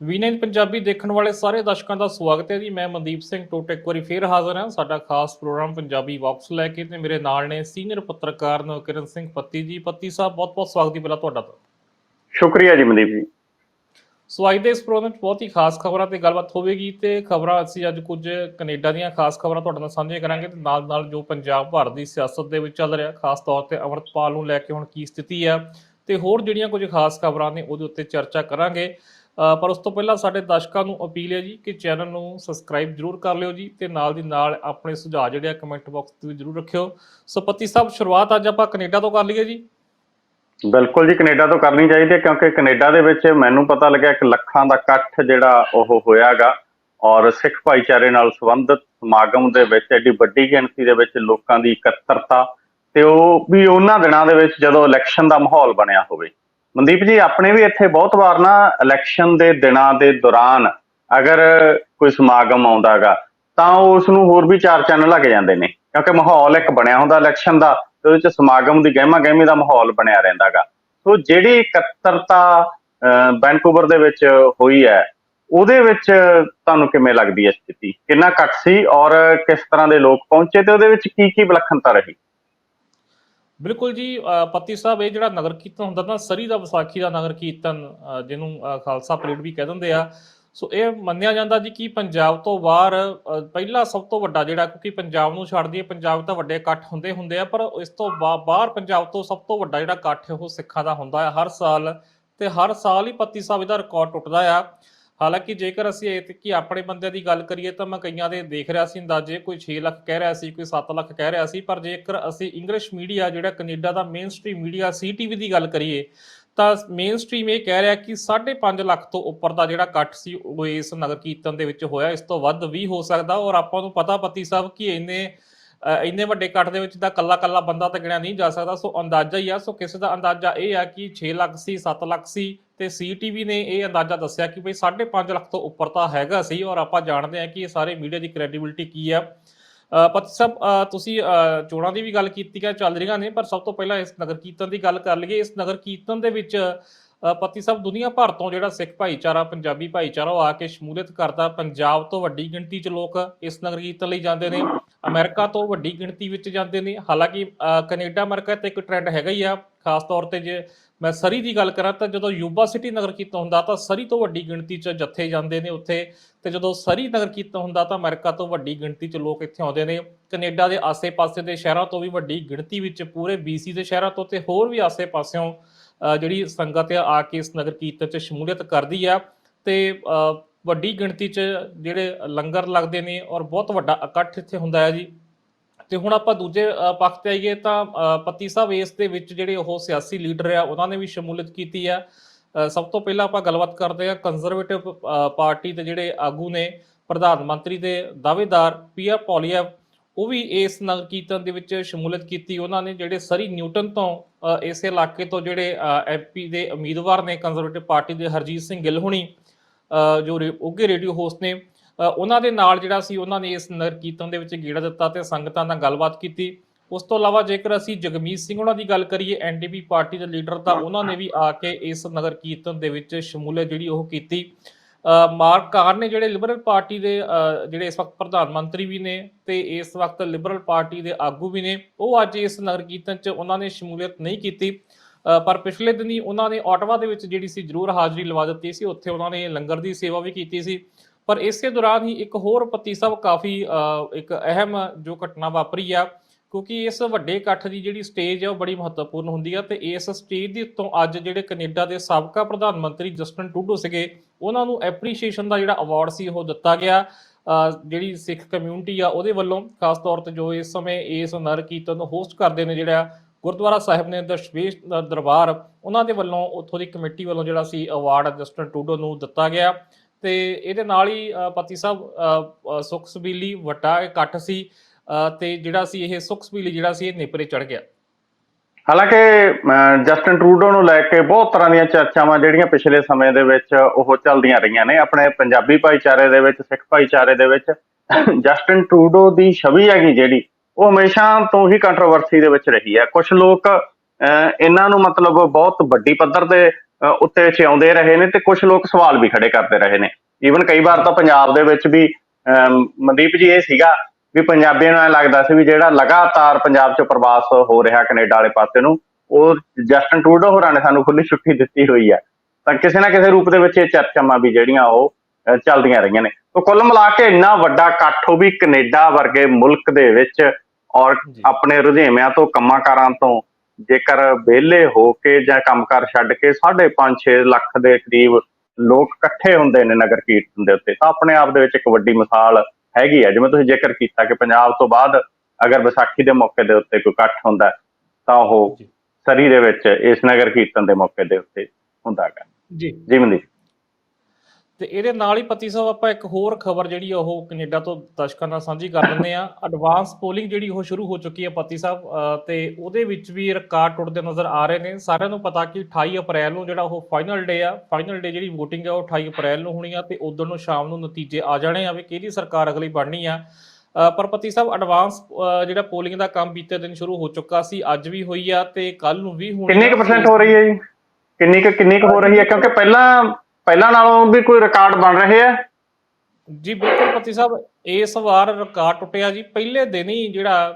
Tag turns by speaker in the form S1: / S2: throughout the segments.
S1: ਵੀਨੇਜ ਪੰਜਾਬੀ ਦੇਖਣ ਵਾਲੇ ਸਾਰੇ ਦਰਸ਼ਕਾਂ ਦਾ ਸਵਾਗਤ ਹੈ ਜੀ। ਮੈਂ ਮਨਦੀਪ ਸਿੰਘ ਟੋਟੇ ਇੱਕ ਵਾਰੀ ਫੇਰ ਹਾਜ਼ਰ ਹਾਂ। ਸਾਡਾ ਖਾਸ ਪ੍ਰੋਗਰਾਮ ਪੰਜਾਬੀ ਵਾਪਸ ਲੈ ਕੇ ਤੇ ਮੇਰੇ ਨਾਲ ਨੇ ਸੀਨੀਅਰ ਪੱਤਰਕਾਰ ਨਵਕਿਰਨ ਸਿੰਘ ਪੱਤੀ ਜੀ। ਪੱਤੀ ਸਾਹਿਬ ਬਹੁਤ ਬਹੁਤ ਸਵਾਗਤ ਜੀ ਪਹਿਲਾਂ ਤੁਹਾਡਾ
S2: ਸ਼ੁਕਰੀਆ ਜੀ ਮਨਦੀਪ ਜੀ।
S1: ਸੋ ਅੱਜ ਦੇ ਇਸ ਪ੍ਰੋਗਰਾਮ ਵਿੱਚ ਬਹੁਤ ਹੀ ਖਾਸ ਖਬਰਾਂ ਤੇ ਗੱਲਬਾਤ ਹੋਵੇਗੀ ਤੇ ਖਬਰਾਂ ਅਸੀਂ ਅੱਜ ਕੁਝ ਕੈਨੇਡਾ ਦੀਆਂ ਖਾਸ ਖਬਰਾਂ ਤੁਹਾਡੇ ਨਾਲ ਸਾਂਝੀਆਂ ਕਰਾਂਗੇ ਤੇ ਨਾਲ ਨਾਲ ਜੋ ਪੰਜਾਬ ਭਾਰਤ ਦੀ ਸਿਆਸਤ ਦੇ ਵਿੱਚ ਚੱਲ ਰਿਹਾ ਖਾਸ ਤੌਰ ਤੇ ਅਮਰਤਪਾਲ ਨੂੰ ਲੈ ਕੇ ਹੁਣ ਕੀ ਸਥਿਤੀ ਆ ਤੇ ਹੋਰ ਜਿਹੜੀਆਂ ਕੁਝ ਖਾਸ ਖਬਰਾਂ ਨੇ ਉਹਦੇ ਉੱਤੇ ਚਰਚਾ ਕਰਾਂਗੇ। ਪਰ ਉਸ ਤੋਂ ਪਹਿਲਾਂ ਸਾਡੇ ਦਰਸ਼ਕਾਂ ਨੂੰ ਅਪੀਲ ਹੈ ਜੀ ਕਿ ਚੈਨਲ ਨੂੰ ਸਬਸਕ੍ਰਾਈਬ ਜਰੂਰ ਕਰ ਲਿਓ ਜੀ ਤੇ ਨਾਲ ਦੀ ਨਾਲ ਆਪਣੇ ਸੁਝਾਅ ਜਿਹੜੇ ਆ ਕਮੈਂਟ ਬਾਕਸ ਤੇ ਵੀ ਜਰੂਰ ਰੱਖਿਓ। ਸੋ ਪੱਤੀ ਸਾਹਿਬ, ਸ਼ੁਰੂਆਤ ਅੱਜ ਆਪਾਂ ਕੈਨੇਡਾ ਤੋਂ ਕਰ ਲਈਏ ਜੀ।
S2: ਬਿਲਕੁਲ ਜੀ, ਕੈਨੇਡਾ ਤੋਂ ਕਰਨੀ ਚਾਹੀਦੀ ਹੈ ਕਿਉਂਕਿ ਕੈਨੇਡਾ ਦੇ ਵਿੱਚ ਮੈਨੂੰ ਪਤਾ ਲੱਗਿਆ ਇੱਕ ਲੱਖਾਂ ਦਾ ਇਕੱਠ ਜਿਹੜਾ ਉਹ ਹੋਇਆਗਾ ਔਰ ਸਿੱਖ ਭਾਈਚਾਰੇ ਨਾਲ ਸੰਬੰਧਿਤ ਸਮਾਗਮ ਦੇ ਵਿੱਚ ਐਡੀ ਵੱਡੀ ਗਿਣਤੀ ਦੇ ਵਿੱਚ ਲੋਕਾਂ ਦੀ ਇਕੱਤਰਤਾ ਤੇ ਉਹ ਵੀ ਉਹਨਾਂ ਦਿਨਾਂ ਦੇ ਵਿੱਚ ਜਦੋਂ ਇਲੈਕਸ਼ਨ ਦਾ ਮਾਹੌਲ ਬਣਿਆ ਹੋਵੇ। ਮਨਦੀਪ ਜੀ ਆਪਣੇ ਵੀ ਇੱਥੇ ਬਹੁਤ ਵਾਰ ਨਾ ਇਲੈਕਸ਼ਨ ਦੇ ਦਿਨਾਂ ਦੇ ਦੌਰਾਨ ਅਗਰ ਕੋਈ ਸਮਾਗਮ ਆਉਂਦਾਗਾ ਤਾਂ ਉਸ ਨੂੰ ਹੋਰ ਵੀ ਚਾਰ ਚੰਨ ਲੱਗ ਜਾਂਦੇ ਨੇ। ਕਿਉਂਕਿ ਮਾਹੌਲ ਇੱਕ ਬਣਿਆ ਹੁੰਦਾ ਇਲੈਕਸ਼ਨ ਦਾ ਤੇ ਉਹਦੇ ਚ ਸਮਾਗਮ ਦੀ ਗਹਿਮਾ ਗਹਿਮੀ ਦਾ ਮਾਹੌਲ ਬਣਿਆ ਰਹਿੰਦਾਗਾ ਸੋ ਜਿਹੜੀ ਇਕੱਤਰਤਾ ਅਹ, ਵੈਨਕੂਵਰ ਦੇ ਵਿੱਚ ਹੋਈ ਹੈ ਉਹਦੇ ਵਿੱਚ ਤੁਹਾਨੂੰ ਕਿਵੇਂ ਲੱਗਦੀ ਹੈ ਸਥਿਤੀ? ਕਿੰਨਾ ਘੱਟ ਸੀ ਔਰ ਕਿਸ ਤਰ੍ਹਾਂ ਦੇ ਲੋਕ ਪਹੁੰਚੇ ਤੇ ਉਹਦੇ ਵਿੱਚ ਕੀ ਕੀ ਵਿਲੱਖਣਤਾ ਰਹੀ?
S1: ਬਿਲਕੁਲ ਜੀ ਪੱਤੀ ਸਾਹਿਬ ਇਹ ਜਿਹੜਾ ਨਗਰ ਕੀਰਤਨ ਹੁੰਦਾ ਨਾ ਸਰੀ ਦਾ ਵਿਸਾਖੀ ਦਾ ਨਗਰ ਕੀਰਤਨ ਜਿਹਨੂੰ ਖਾਲਸਾ ਪਰੇਡ ਵੀ ਕਹਿ ਦਿੰਦੇ ਆ। ਸੋ ਇਹ ਮੰਨਿਆ ਜਾਂਦਾ ਜੀ ਕਿ ਪੰਜਾਬ ਤੋਂ ਬਾਹਰ ਅ, ਪਹਿਲਾ ਸਭ ਤੋਂ ਵੱਡਾ ਜਿਹੜਾ ਕਿਉਂਕਿ ਪੰਜਾਬ ਨੂੰ ਛੱਡ ਦਈਏ ਪੰਜਾਬ ਤਾਂ ਵੱਡੇ ਇਕੱਠ ਹੁੰਦੇ ਹੁੰਦੇ ਆ ਪਰ ਇਸ ਤੋਂ ਬਾ- ਬਾਹਰ ਪੰਜਾਬ ਤੋਂ ਸਭ ਤੋਂ ਵੱਡਾ ਜਿਹੜਾ ਇਕੱਠ ਉਹ ਸਿੱਖਾਂ ਦਾ ਹੁੰਦਾ ਹੈ ਹਰ ਸਾਲ। ਤੇ ਹਰ ਸਾਲ ਹੀ ਪੱਤੀ ਸਾਹਿਬ ਇਹਦਾ ਰਿਕਾਰਡ ਟੁੱਟਦਾ ਆ। ਹਾਲਾਂਕਿ ਜੇਕਰ ਅਸੀਂ ਇਹ ਕਿ ਆਪਣੇ ਬੰਦਿਆਂ ਦੀ ਗੱਲ ਕਰੀਏ ਤਾਂ ਮੈਂ ਕਈਆਂ ਦੇ ਦੇਖ ਰਿਹਾ ਸੀ ਅੰਦਾਜ਼ੇ ਕੋਈ 6 ਲੱਖ ਕਹਿ ਰਿਹਾ ਸੀ, ਕੋਈ 7 ਲੱਖ ਕਹਿ ਰਿਹਾ ਸੀ, ਪਰ ਜੇਕਰ ਅਸੀਂ ਇੰਗਲਿਸ਼ ਮੀਡੀਆ ਜਿਹੜਾ ਕੈਨੇਡਾ ਦਾ ਮੇਨ ਸਟ੍ਰੀਮ ਮੀਡੀਆ ਸੀਟੀਵੀ ਦੀ ਗੱਲ ਕਰੀਏ ਤਾਂ ਮੇਨ ਸਟ੍ਰੀਮ ਇਹ ਕਹਿ ਰਿਹਾ ਕਿ 5.5 ਲੱਖ ਤੋਂ ਉੱਪਰ ਦਾ ਜਿਹੜਾ ਇਕੱਠ ਸੀ, ਉਹ ਇਸ ਨਗਰ ਕੀਰਤਨ ਦੇ ਵਿੱਚ ਹੋਇਆ, ਇਸ ਤੋਂ ਵੱਧ ਵੀ ਹੋ ਸਕਦਾ ਔਰ ਆਪਾਂ ਨੂੰ ਪਤਾ ਪਤੀ ਸਾਹਿਬ ਕਿ ਇੰਨੇ ਇੰਨੇ ਵੱਡੇ ਇਕੱਠ ਦੇ ਵਿੱਚ ਤਾਂ ਕੱਲਾ ਕੱਲਾ ਬੰਦਾ ਤਾਂ ਗਿਣਿਆ ਨਹੀਂ ਜਾ ਸਕਦਾ। ਸੋ ਅੰਦਾਜ਼ਾ ਹੀ ਆ। ਸੋ ਕਿਸੇ ਦਾ ਅੰਦਾਜ਼ਾ ਇਹ ਆ ਕਿ 6 ਲੱਖ ਸੀ 7 ਲੱਖ ਸੀ ਤੇ ਸੀਟੀਵੀ ਨੇ ਇਹ ਅੰਦਾਜ਼ਾ ਦੱਸਿਆ ਕਿ ਭਈ 5.5 ਲੱਖ ਤੋਂ ਉੱਪਰ ਤਾਂ ਹੈਗਾ ਸੀ ਔਰ ਆਪਾਂ ਜਾਣਦੇ ਹਾਂ ਕਿ ਇਹ ਸਾਰੇ ਮੀਡੀਆ ਦੀ ਕ੍ਰੈਡੀਬਿਲਿਟੀ ਕੀ ਆ। ਅ, ਪਤੀ ਸਾਹਿਬ ਤੁਸੀਂ ਚੋਣਾਂ ਦੀ ਵੀ ਗੱਲ ਕੀਤੀ ਹੈ ਚੱਲ ਰਹੀਆਂ ਨੇ ਪਰ ਸਭ ਤੋਂ ਪਹਿਲਾਂ ਇਸ ਨਗਰ ਕੀਰਤਨ ਦੀ ਗੱਲ ਕਰ ਲਈਏ। ਇਸ ਨਗਰ ਕੀਰਤਨ ਦੇ ਵਿੱਚ ਪਤੀ ਸਾਹਿਬ ਦੁਨੀਆ ਭਰ ਤੋਂ ਜਿਹੜਾ ਸਿੱਖ ਭਾਈਚਾਰਾ ਪੰਜਾਬੀ ਭਾਈਚਾਰਾ ਉਹ ਆ ਕੇ ਸ਼ਮੂਲੀਅਤ ਕਰਦਾ। ਪੰਜਾਬ ਤੋਂ ਵੱਡੀ ਗਿਣਤੀ 'ਚ ਲੋਕ ਇਸ ਨਗਰ ਕੀਰਤਨ ਲਈ ਜਾਂਦੇ ਨੇ। ਅਮਰੀਕਾ ਤੋਂ ਵੱਡੀ ਗਿਣਤੀ ਵਿੱਚ ਜਾਂਦੇ ਨੇ। ਹਾਲਾਂਕਿ ਅ, ਕੈਨੇਡਾ ਅਮਰੀਕਾ ਤੇ ਇੱਕ ਟ੍ਰੈਂਡ ਹੈਗਾ ਹੀ ਆ। ਖਾਸ ਤੌਰ ਤੇ ਜੇ ਮੈਂ ਸਰੀ ਦੀ ਗੱਲ ਕਰਾਂ ਤਾਂ ਜਦੋਂ ਯੂਬਾ ਸਿਟੀ ਨਗਰ ਕੀਰਤਨ ਹੁੰਦਾ ਤਾਂ ਸਰੀ ਤੋਂ ਵੱਡੀ ਗਿਣਤੀ 'ਚ ਜੱਥੇ ਜਾਂਦੇ ਨੇ ਉੱਥੇ। ਤੇ ਜਦੋਂ ਸਰੀ ਨਗਰ ਕੀਰਤਨ ਹੁੰਦਾ ਤਾਂ ਅਮਰੀਕਾ ਤੋਂ ਵੱਡੀ ਗਿਣਤੀ 'ਚ ਲੋਕ ਇੱਥੇ ਆਉਂਦੇ ਨੇ। ਕੈਨੇਡਾ ਦੇ ਆਸੇ-ਪਾਸੇ ਦੇ ਸ਼ਹਿਰਾਂ ਤੋਂ ਵੀ ਵੱਡੀ ਗਿਣਤੀ ਵਿੱਚ ਪੂਰੇ BC ਦੇ ਸ਼ਹਿਰਾਂ ਤੋਂ ਤੇ ਹੋਰ ਵੀ ਆਸੇ-ਪਾਸਿਓਂ ਜਿਹੜੀ ਸੰਗਤ ਆ ਕੇ ਇਸ ਨਗਰ ਕੀਰਤਨ 'ਚ ਸ਼ਮੂਲੀਅਤ ਕਰਦੀ ਆ ਤੇ ਵੱਡੀ ਗਿਣਤੀ 'ਚ ਜਿਹੜੇ ਲੰਗਰ ਲੱਗਦੇ ਨੇ ਔਰ ਬਹੁਤ ਵੱਡਾ ਇਕੱਠ ਇੱਥੇ ਹੁੰਦਾ ਹੈ ਜੀ। ਤੇ ਹੁਣ ਆਪਾਂ ਦੂਜੇ ਪੱਖ ਤੇ ਆਈਏ ਤਾਂ ਪਤੀ ਸਾਹਿਬ ਇਸ ਦੇ ਵਿੱਚ ਜਿਹੜੇ ਉਹ ਸਿਆਸੀ ਲੀਡਰ ਆ, ਉਹਨਾਂ ਨੇ ਵੀ ਸ਼ਮੂਲੀਅਤ ਕੀਤੀ ਆ। ਸਭ ਤੋਂ ਪਹਿਲਾਂ ਆਪਾਂ ਗੱਲਬਾਤ ਕਰਦੇ ਆ ਕੰਜ਼ਰਵੇਟਿਵ ਪਾਰਟੀ ਦੇ ਜਿਹੜੇ ਆਗੂ ਨੇ, ਪ੍ਰਧਾਨ ਮੰਤਰੀ ਦੇ ਦਾਅਵੇਦਾਰ ਪੀਆਰ ਪੌਲੀਆ ਉਹ ਵੀ ਇਸ ਨਗਰ ਕੀਰਤਨ ਦੇ ਵਿੱਚ ਸ਼ਮੂਲੀਅਤ ਕੀਤੀ। ਉਹਨਾਂ ਨੇ ਜਿਹੜੇ ਸਰੀ ਨਿਊਟਨ ਤੋਂ ਇਸ ਇਲਾਕੇ ਤੋਂ ਜਿਹੜੇ ਐਮਪੀ ਦੇ ਉਮੀਦਵਾਰ ਨੇ ਕੰਜ਼ਰਵੇਟਿਵ ਪਾਰਟੀ ਦੇ ਹਰਜੀਤ ਸਿੰਘ ਗਿੱਲ ਹੁਣੀ ਜੋ ਉੱਘੇ ਰੇਡੀਓ ਹੋਸਟ ਨੇ ਉਹਨਾਂ ਦੇ ਨਾਲ ਜਿਹੜਾ ਸੀ ਉਹਨਾਂ ਨੇ ਇਸ ਨਗਰ ਕੀਰਤਨ ਦੇ ਵਿੱਚ ਗੇੜਾ ਦਿੱਤਾ ਤੇ ਸੰਗਤਾਂ ਨਾਲ ਗੱਲਬਾਤ ਕੀਤੀ। ਉਸ ਤੋਂ ਇਲਾਵਾ ਜੇਕਰ ਅਸੀਂ ਜਗਮੀਤ ਸਿੰਘ ਉਹਨਾਂ ਦੀ ਗੱਲ ਕਰੀਏ ਐਨਡੀਪੀ ਪਾਰਟੀ ਦੇ ਲੀਡਰ ਤਾਂ ਉਹਨਾਂ ਨੇ ਵੀ ਆ ਕੇ ਇਸ ਨਗਰ ਕੀਰਤਨ ਦੇ ਵਿੱਚ ਸ਼ਮੂਲੀਅਤ ਜਿਹੜੀ ਉਹ ਕੀਤੀ। ਮਾਰਕ ਕਾਰ ਨੇ ਜਿਹੜੇ ਲਿਬਰਲ ਪਾਰਟੀ ਦੇ ਜਿਹੜੇ ਇਸ ਵਕਤ ਪ੍ਰਧਾਨ ਮੰਤਰੀ ਵੀ ਨੇ ਤੇ ਇਸ ਵਕਤ ਲਿਬਰਲ ਪਾਰਟੀ ਦੇ ਆਗੂ ਵੀ ਨੇ, ਉਹ ਅੱਜ ਇਸ ਨਗਰ ਕੀਰਤਨ 'ਚ ਉਹਨਾਂ ਨੇ ਸ਼ਮੂਲੀਅਤ ਨਹੀਂ ਕੀਤੀ। ਪਰ ਪਿਛਲੇ ਦਿਨੀ ਉਹਨਾਂ ਨੇ ਆਟਵਾ ਦੇ ਵਿੱਚ ਜਿਹੜੀ ਸੀ ਜ਼ਰੂਰ ਹਾਜ਼ਰੀ ਲਵਾ ਦਿੱਤੀ ਸੀ, ਉੱਥੇ ਉਹਨਾਂ ਨੇ ਲੰਗਰ ਦੀ ਸੇਵਾ ਵੀ ਕੀਤੀ ਸੀ। ਪਰ ਇਸੇ ਦੌਰਾਨ ਹੀ ਇੱਕ ਹੋਰ ਪਤੀ ਸਾਹਿਬ ਕਾਫੀ ਇੱਕ ਅਹਿਮ ਜੋ ਘਟਨਾ ਵਾਪਰੀ ਆ ਕਿਉਂਕਿ ਇਸ ਵੱਡੇ ਇਕੱਠ ਦੀ ਜਿਹੜੀ ਸਟੇਜ ਹੈ ਉਹ ਬੜੀ ਮਹੱਤਵਪੂਰਨ ਹੁੰਦੀ ਆ ਤੇ ਇਸ ਸਟੇਜ ਦੇ ਉੱਤੋਂ ਅੱਜ ਜਿਹੜੇ ਕੈਨੇਡਾ ਦੇ ਸਾਬਕਾ ਪ੍ਰਧਾਨ ਮੰਤਰੀ ਜਸਟਨ ਟੂਡੋ ਸੀਗੇ ਉਹਨਾਂ ਨੂੰ ਐਪਰੀਸ਼ੀਏਸ਼ਨ ਦਾ ਜਿਹੜਾ ਅਵਾਰਡ ਸੀ ਉਹ ਦਿੱਤਾ ਗਿਆ ਜਿਹੜੀ ਸਿੱਖ ਕਮਿਊਨਿਟੀ ਆ ਉਹਦੇ ਵੱਲੋਂ ਖਾਸ ਤੌਰ ਤੇ ਜੋ ਇਸ ਸਮੇਂ ਇਸ ਨਰ ਕੀਰਤਨ ਨੂੰ ਹੋਸਟ ਕਰਦੇ ਨੇ ਜਿਹੜਾ ਗੁਰਦੁਆਰਾ ਸਾਹਿਬ ਨੇ ਦਸ਼ਵੇਸ਼ ਦਰਬਾਰ ਉਹਨਾਂ ਦੇ ਵੱਲੋਂ ਉੱਥੋਂ ਦੀ ਕਮੇਟੀ ਵੱਲੋਂ ਜਿਹੜਾ ਸੀ ਅਵਾਰਡ ਜਸਟਨ ਟੂਡੋ ਨੂੰ ਦਿੱਤਾ ਗਿਆ ਤੇ ਇਹਦੇ ਨਾਲ ਹੀ ਪਤੀ ਸਾਹਿਬ ਅ, ਅ, ਸੁਖ ਵਟਾ ਇਕੱਠ ਸੀ। ਤੇ ਜਿਹੜਾ ਸੀ ਇਹ ਸੁਖ ਜਿਹੜਾ ਸੀ ਇਹ ਨੇਪਰੇ ਚੜ ਗਿਆ।
S2: ਹਾਲਾਂਕਿ ਜਸਟਨ ਟਰੂਡੋ ਨੂੰ ਲੈ ਕੇ ਬਹੁਤ ਤਰ੍ਹਾਂ ਦੀਆਂ ਚਰਚਾਵਾਂ ਜਿਹੜੀਆਂ ਪਿਛਲੇ ਸਮੇਂ ਦੇ ਵਿੱਚ ਉਹ ਚੱਲਦੀਆਂ ਰਹੀਆਂ ਨੇ। ਆਪਣੇ ਪੰਜਾਬੀ ਭਾਈਚਾਰੇ ਦੇ ਵਿੱਚ ਸਿੱਖ ਭਾਈਚਾਰੇ ਦੇ ਵਿੱਚ ਜਸਟਨ ਟਰੂਡੋ ਦੀ ਛਵੀ ਹੈਗੀ ਜਿਹੜੀ ਉਹ ਹਮੇਸ਼ਾ ਤੋਂ ਹੀ ਕੰਟਰੋਵਰਸੀ ਦੇ ਵਿੱਚ ਰਹੀ ਹੈ। ਕੁਝ ਲੋਕ ਅਹ, ਇਹਨਾਂ ਨੂੰ ਮਤਲਬ ਬਹੁਤ ਵੱਡੀ ਪੱਧਰ ਦੇ ਉੱਤੇ ਚਿਆਉਂਦੇ ਰਹੇ ਨੇ ਤੇ ਕੁਝ ਲੋਕ ਸਵਾਲ ਵੀ ਖੜੇ ਕਰਦੇ ਰਹੇ ਨੇ। ਈਵਨ ਕਈ ਵਾਰ ਤਾਂ ਪੰਜਾਬ ਦੇ ਵਿੱਚ ਵੀ ਅਮ, ਮਨਦੀਪ ਜੀ ਇਹ ਸੀਗਾ ਵੀ ਪੰਜਾਬੀਆਂ ਨੂੰ ਐਂ ਲੱਗਦਾ ਸੀ ਵੀ ਜਿਹੜਾ ਲਗਾਤਾਰ ਪੰਜਾਬ 'ਚ ਪ੍ਰਵਾਸ ਹੋ ਰਿਹਾ ਕੈਨੇਡਾ ਵਾਲੇ ਪਾਸੇ ਨੂੰ ਉਹ ਜਸਟਨ ਟਰੂਡੋ ਹੋਰਾਂ ਨੇ ਸਾਨੂੰ ਖੁੱਲੀ ਛੁੱਟੀ ਦਿੱਤੀ ਹੋਈ ਹੈ ਤਾਂ ਕਿਸੇ ਨਾ ਕਿਸੇ ਰੂਪ ਦੇ ਵਿੱਚ ਇਹ ਚਰਚਾਵਾਂ ਵੀ ਜਿਹੜੀਆਂ ਉਹ ਚੱਲਦੀਆਂ ਰਹੀਆਂ ਨੇ ਤਾਂ ਕੁੱਲ ਮਿਲਾ ਕੇ ਇੰਨਾ ਵੱਡਾ ਇਕੱਠ ਉਹ ਵੀ ਕੈਨੇਡਾ ਵਰਗੇ ਮੁਲਕ ਦੇ ਵਿੱਚ ਔਰ। ਆਪਣੇ ਰੁਝੇਵਿਆਂ ਤੋਂ ਕੰਮਾਂ-ਕਾਰਾਂ ਤੋਂ ਜੇਕਰ ਵਿਹਲੇ ਹੋ ਕੇ ਜਾਂ ਕੰਮਕਾਰ ਛੱਡ ਕੇ 5.5 6 ਲੱਖ ਦੇ ਕਰੀਬ ਲੋਕ ਇਕੱਠੇ ਹੁੰਦੇ ਨੇ ਨਗਰ ਕੀਰਤਨ ਦੇ ਉੱਤੇ ਤਾਂ ਆਪਣੇ ਆਪ ਦੇ ਵਿੱਚ ਇੱਕ ਵੱਡੀ ਮਿਸਾਲ ਹੈਗੀ ਹੈ ਜਿਵੇਂ ਤੁਸੀਂ ਜ਼ਿਕਰ ਕੀਤਾ ਕਿ ਪੰਜਾਬ ਤੋਂ ਬਾਅਦ ਅਗਰ ਵਿਸਾਖੀ ਦੇ ਮੌਕੇ ਦੇ ਉੱਤੇ ਕੋਈ ਇਕੱਠ ਹੁੰਦਾ ਹੈ, ਤਾਂ ਉਹ। ਸਰੀ ਦੇ ਵਿੱਚ ਇਸ ਨਗਰ ਕੀਰਤਨ ਦੇ ਮੌਕੇ ਦੇ ਉੱਤੇ ਹੁੰਦਾ ਹੈਗਾ।
S1: ਜੀ।
S2: ਜੀ ਮਨਦੀਪ।
S1: ਤੇ ਇਹਦੇ ਨਾਲ ਹੀ ਪਤੀ ਸਾਹਿਬ ਆਪਾਂ ਇੱਕ ਹੋਰ ਖਬਰ ਜਿਹੜੀ ਉਹ ਕੈਨੇਡਾ ਤੋਂ ਦਰਸ਼ਕਾਂ ਨਾਲ ਸਾਂਝੀ ਕਰ ਦਿੰਦੇ ਆ ਐਡਵਾਂਸ ਪੋਲਿੰਗ ਜਿਹੜੀ ਉਹ ਸ਼ੁਰੂ ਹੋ ਚੁੱਕੀ ਹੈ ਪਤੀ ਸਾਹਿਬ ਤੇ ਉਹਦੇ ਵਿੱਚ ਵੀ ਰਿਕਾਰਡ ਟੁੱਟਦੇ ਨਜ਼ਰ ਆ ਰਹੇ ਨੇ। ਸਾਰਿਆਂ ਨੂੰ ਪਤਾ ਕਿ 28 ਅਪ੍ਰੈਲ ਨੂੰ ਜਿਹੜਾ ਉਹ ਫਾਈਨਲ ਡੇ ਆ ਫਾਈਨਲ ਡੇ ਜਿਹੜੀ VOTING ਆ ਉਹ 28 ਅਪ੍ਰੈਲ ਨੂੰ ਹੋਣੀ ਆ ਤੇ ਉਦੋਂ ਨੂੰ ਸ਼ਾਮ ਨੂੰ ਨਤੀਜੇ ਆ ਜਾਣੇ ਆ ਵੀ ਕਿਹਦੀ ਸਰਕਾਰ ਅਗਲੀ ਬਣਨੀ ਆ। ਪਰ ਪਤੀ ਸਾਹਿਬ ਐਡਵਾਂਸ ਜਿਹੜਾ ਪੋਲਿੰਗ ਦਾ ਕੰਮ ਬੀਤੇ ਦਿਨ ਸ਼ੁਰੂ ਹੋ ਚੁੱਕਾ ਸੀ ਅੱਜ ਵੀ ਹੋਈ ਆ ਤੇ ਕੱਲ ਨੂੰ ਵੀ ਹੋਣੀ
S2: ਕਿੰਨੇ ਕੁ। ਪਰਸੈਂਟ ਹੋ ਰਹੀ ਹੈ ਜੀ? ਕਿੰਨੀ ਕੁ ਕਿੰਨੀ ਕੁ ਹੋ ਰਹੀ ਹੈ? ਕਿਉਂਕਿ ਪਹਿਲਾਂ ਪਹਿਲਾਂ ਨਾਲੋਂ ਵੀ ਕੋਈ ਰਿਕਾਰਡ ਬਣ ਰਹੇ ਆ?
S1: ਜੀ, ਬਿਲਕੁਲ ਪਤੀ ਸਾਹਿਬ, ਇਸ ਵਾਰ ਰਿਕਾਰਡ ਟੁੱਟਿਆ ਜੀ। ਪਹਿਲੇ ਦਿਨ ਹੀ ਜਿਹੜਾ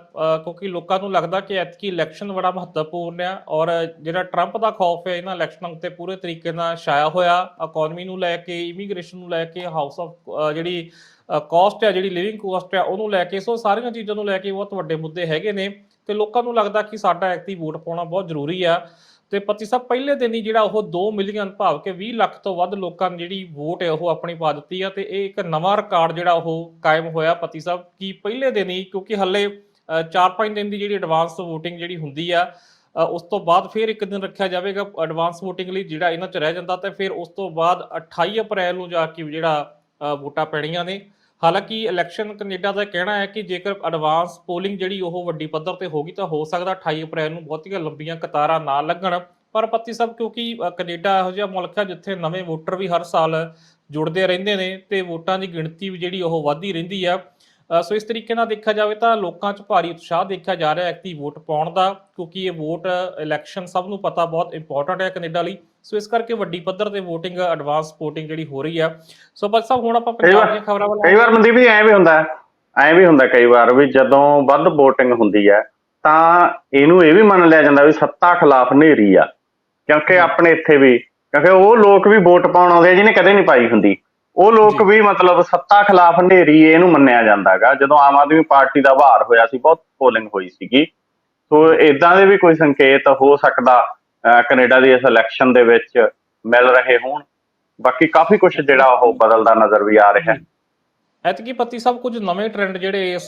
S1: ਕਿਉਂਕਿ ਲੋਕਾਂ ਨੂੰ ਲੱਗਦਾ ਕਿ ਐਤਕੀ ਇਲੈਕਸ਼ਨ ਬੜਾ ਮਹੱਤਵਪੂਰਨ ਆ ਔਰ ਜਿਹੜਾ ਟਰੰਪ ਦਾ ਖੌਫ ਹੈ, ਇਹਨਾਂ ਇਲੈਕਸ਼ਨਾਂ ਉੱਤੇ ਪੂਰੇ ਤਰੀਕੇ ਨਾਲ ਛਾਇਆ ਹੋਇਆ ਇਕਨੋਮੀ ਨੂੰ ਲੈ ਕੇ ਇਮੀਗ੍ਰੇਸ਼ਨ ਨੂੰ ਲੈ ਕੇ ਹਾਊਸ ਆਫ ਜਿਹੜੀ ਕਾਸਟ ਹੈ ਜਿਹੜੀ ਲਿਵਿੰਗ ਕਾਸਟ ਹੈ ਉਹਨੂੰ ਲੈ ਕੇ, ਸੋ ਸਾਰੀਆਂ ਚੀਜ਼ਾਂ ਨੂੰ ਲੈ ਕੇ ਬਹੁਤ ਵੱਡੇ ਮੁੱਦੇ ਹੈਗੇ ਨੇ। ਤੇ ਲੋਕਾਂ ਨੂੰ ਲੱਗਦਾ ਕਿ ਸਾਡਾ ਐਕਟਿਵ ਵੋਟ ਪਾਉਣਾ ਬਹੁਤ ਜ਼ਰੂਰੀ ਆ। ਤੇ ਪਤੀ ਸਾਹਿਬ, ਪਹਿਲੇ ਦਿਨ ਹੀ ਜਿਹੜਾ ਉਹ 2 ਮਿਲੀਅਨ ਭਾਵ ਕਿ 20 ਲੱਖ ਤੋਂ ਵੱਧ ਲੋਕਾਂ ਨੇ ਜਿਹੜੀ ਵੋਟ ਹੈ, ਉਹ ਆਪਣੀ ਪਾ ਦਿੱਤੀ ਆ ਤੇ ਇਹ ਇੱਕ ਨਵਾਂ ਰਿਕਾਰਡ ਜਿਹੜਾ ਉਹ ਕਾਇਮ ਹੋਇਆ ਪਤੀ ਸਾਹਿਬ, ਕੀ ਪਹਿਲੇ ਦਿਨ ਹੀ, ਕਿਉਂਕਿ ਹੱਲੇ 4-5 ਦਿਨ ਦੀ ਜਿਹੜੀ ਐਡਵਾਂਸ VOTING ਜਿਹੜੀ ਹੁੰਦੀ ਆ ਉਸ ਤੋਂ ਬਾਅਦ ਫਿਰ ਇੱਕ ਦਿਨ ਰੱਖਿਆ ਜਾਵੇਗਾ ਐਡਵਾਂਸ VOTING ਲਈ, ਜਿਹੜਾ ਇਹਨਾਂ ਚ ਰਹਿ ਜਾਂਦਾ ਤੇ ਫਿਰ ਉਸ ਤੋਂ ਬਾਅਦ 28 ਅਪ੍ਰੈਲ ਨੂੰ ਜਾ ਕੇ ਜਿਹੜਾ ਵੋਟਾਂ ਪੈਣੀਆਂ ਨੇ। ਹਾਲਾਂਕਿ ਇਲੈਕਸ਼ਨ ਕੈਨੇਡਾ ਦਾ ਕਹਿਣਾ ਹੈ ਕਿ ਜੇਕਰ ਐਡਵਾਂਸ ਪੋਲਿੰਗ ਜਿਹੜੀ ਉਹ ਵੱਡੀ ਪੱਧਰ ਤੇ ਹੋਗੀ ਤਾਂ ਹੋ ਸਕਦਾ 28 ਅਪ੍ਰੈਲ ਨੂੰ ਬਹੁਤੀਆਂ ਲੰਬੀਆਂ ਕਤਾਰਾਂ ਨਾ ਲੱਗਣ। ਪਰ ਪੱਤੀ ਸਾਹਿਬ ਕਿਉਂਕਿ ਅ, ਕੈਨੇਡਾ ਇਹੋ ਜਿਹਾ ਮੁਲਕ ਹੈ ਜਿੱਥੇ ਨਵੇਂ ਵੋਟਰ ਵੀ ਹਰ ਸਾਲ ਜੁੜਦੇ ਰਹਿੰਦੇ ਨੇ ਤੇ ਵੋਟਾਂ ਦੀ ਗਿਣਤੀ ਵੀ ਜਿਹੜੀ ਉਹ ਵੱਧਦੀ ਰਹਿੰਦੀ ਆ। ਸੋ ਇਸ ਤਰੀਕੇ ਨਾਲ ਦੇਖਿਆ ਜਾਵੇ ਤਾਂ ਲੋਕਾਂ 'ਚ ਭਾਰੀ ਉਤਸ਼ਾਹ ਦੇਖਿਆ ਜਾ ਰਿਹਾ ਹੈ ਐਕਟਿਵ ਵੋਟ ਪਾਉਣ ਦਾ ਕਿਉਂਕਿ ਇਹ ਵੋਟ ਇਲੈਕਸ਼ਨ ਸਭ ਨੂੰ ਪਤਾ ਬਹੁਤ ਇੰਪੋਰਟੈਂਟ ਹੈ ਕੈਨੇਡਾ ਲਈ। ਸੋ ਇਸ ਕਰਕੇ ਵੱਡੀ ਪੱਧਰ ਤੇ VOTING ਐਡਵਾਂਸ VOTING ਜਿਹੜੀ ਹੋ ਰਹੀ ਆ। ਸੋ ਬਸ ਸਾਹਿਬ ਹੁਣ ਆਪਾਂ ਪੰਜਾਬ ਦੀਆਂ ਖਬਰਾਂ ਵੱਲ
S2: ਕਈ ਵਾਰ ਮਨਦੀਪ ਜੀ ਐਂ ਵੀ ਹੁੰਦਾ ਐਂ ਵੀ ਹੁੰਦਾ ਕਈ ਵਾਰ ਵੀ ਜਦੋਂ ਵੱਧ VOTING ਹੁੰਦੀ ਹੈ ਤਾਂ ਇਹਨੂੰ ਇਹ ਵੀ ਮੰਨ ਲਿਆ ਜਾਂਦਾ ਵੀ ਸੱਤਾ ਖਿਲਾਫ ਹਨੇਰੀ ਆ। ਕਿਉਂਕਿ ਆਪਣੇ ਇੱਥੇ ਵੀ ਕਿਉਂਕਿ ਉਹ ਲੋਕ ਵੀ ਵੋਟ ਪਾਉਣ ਆਉਂਦੇ ਆ ਜਿਹਨੇ ਕਦੇ ਨਹੀਂ ਪਾਈ ਹੁੰਦੀ। ਉਹ ਲੋਕ। ਵੀ ਮਤਲਬ ਸੱਤਾ ਖਿਲਾਫ ਹਨੇਰੀ ਇਹਨੂੰ ਮੰਨਿਆ ਜਾਂਦਾਗਾ ਜਦੋਂ ਆਮ ਆਦਮੀ ਪਾਰਟੀ ਦਾ ਵਾਰ ਹੋਇਆ ਸੀ ਬਹੁਤ ਪੋਲਿੰਗ ਹੋਈ ਸੀਗੀ। ਸੋ ਇਦਾਂ ਦੇ ਵੀ ਕੋਈ ਸੰਕੇਤ ਹੋ ਸਕਦਾ। ਕੈਨੇਡਾ ਦੀ ਇਸ ਇਲੈਕਸ਼ਨ ਦੇ ਵਿੱਚ ਮਿਲ ਰਹੇ ਹੋਣ। ਬਾਕੀ ਕਾਫੀ ਕੁਝ ਜਿਹੜਾ ਉਹ ਬਦਲਦਾ ਨਜ਼ਰ ਵੀ ਆ ਰਿਹਾ। ਹੈ
S1: ਐਤਕੀ ਪੱਤੀ ਸਭ ਕੁਝ ਨਵੇਂ ਟ੍ਰੈਂਡ ਜਿਹੜੇ ਇਸ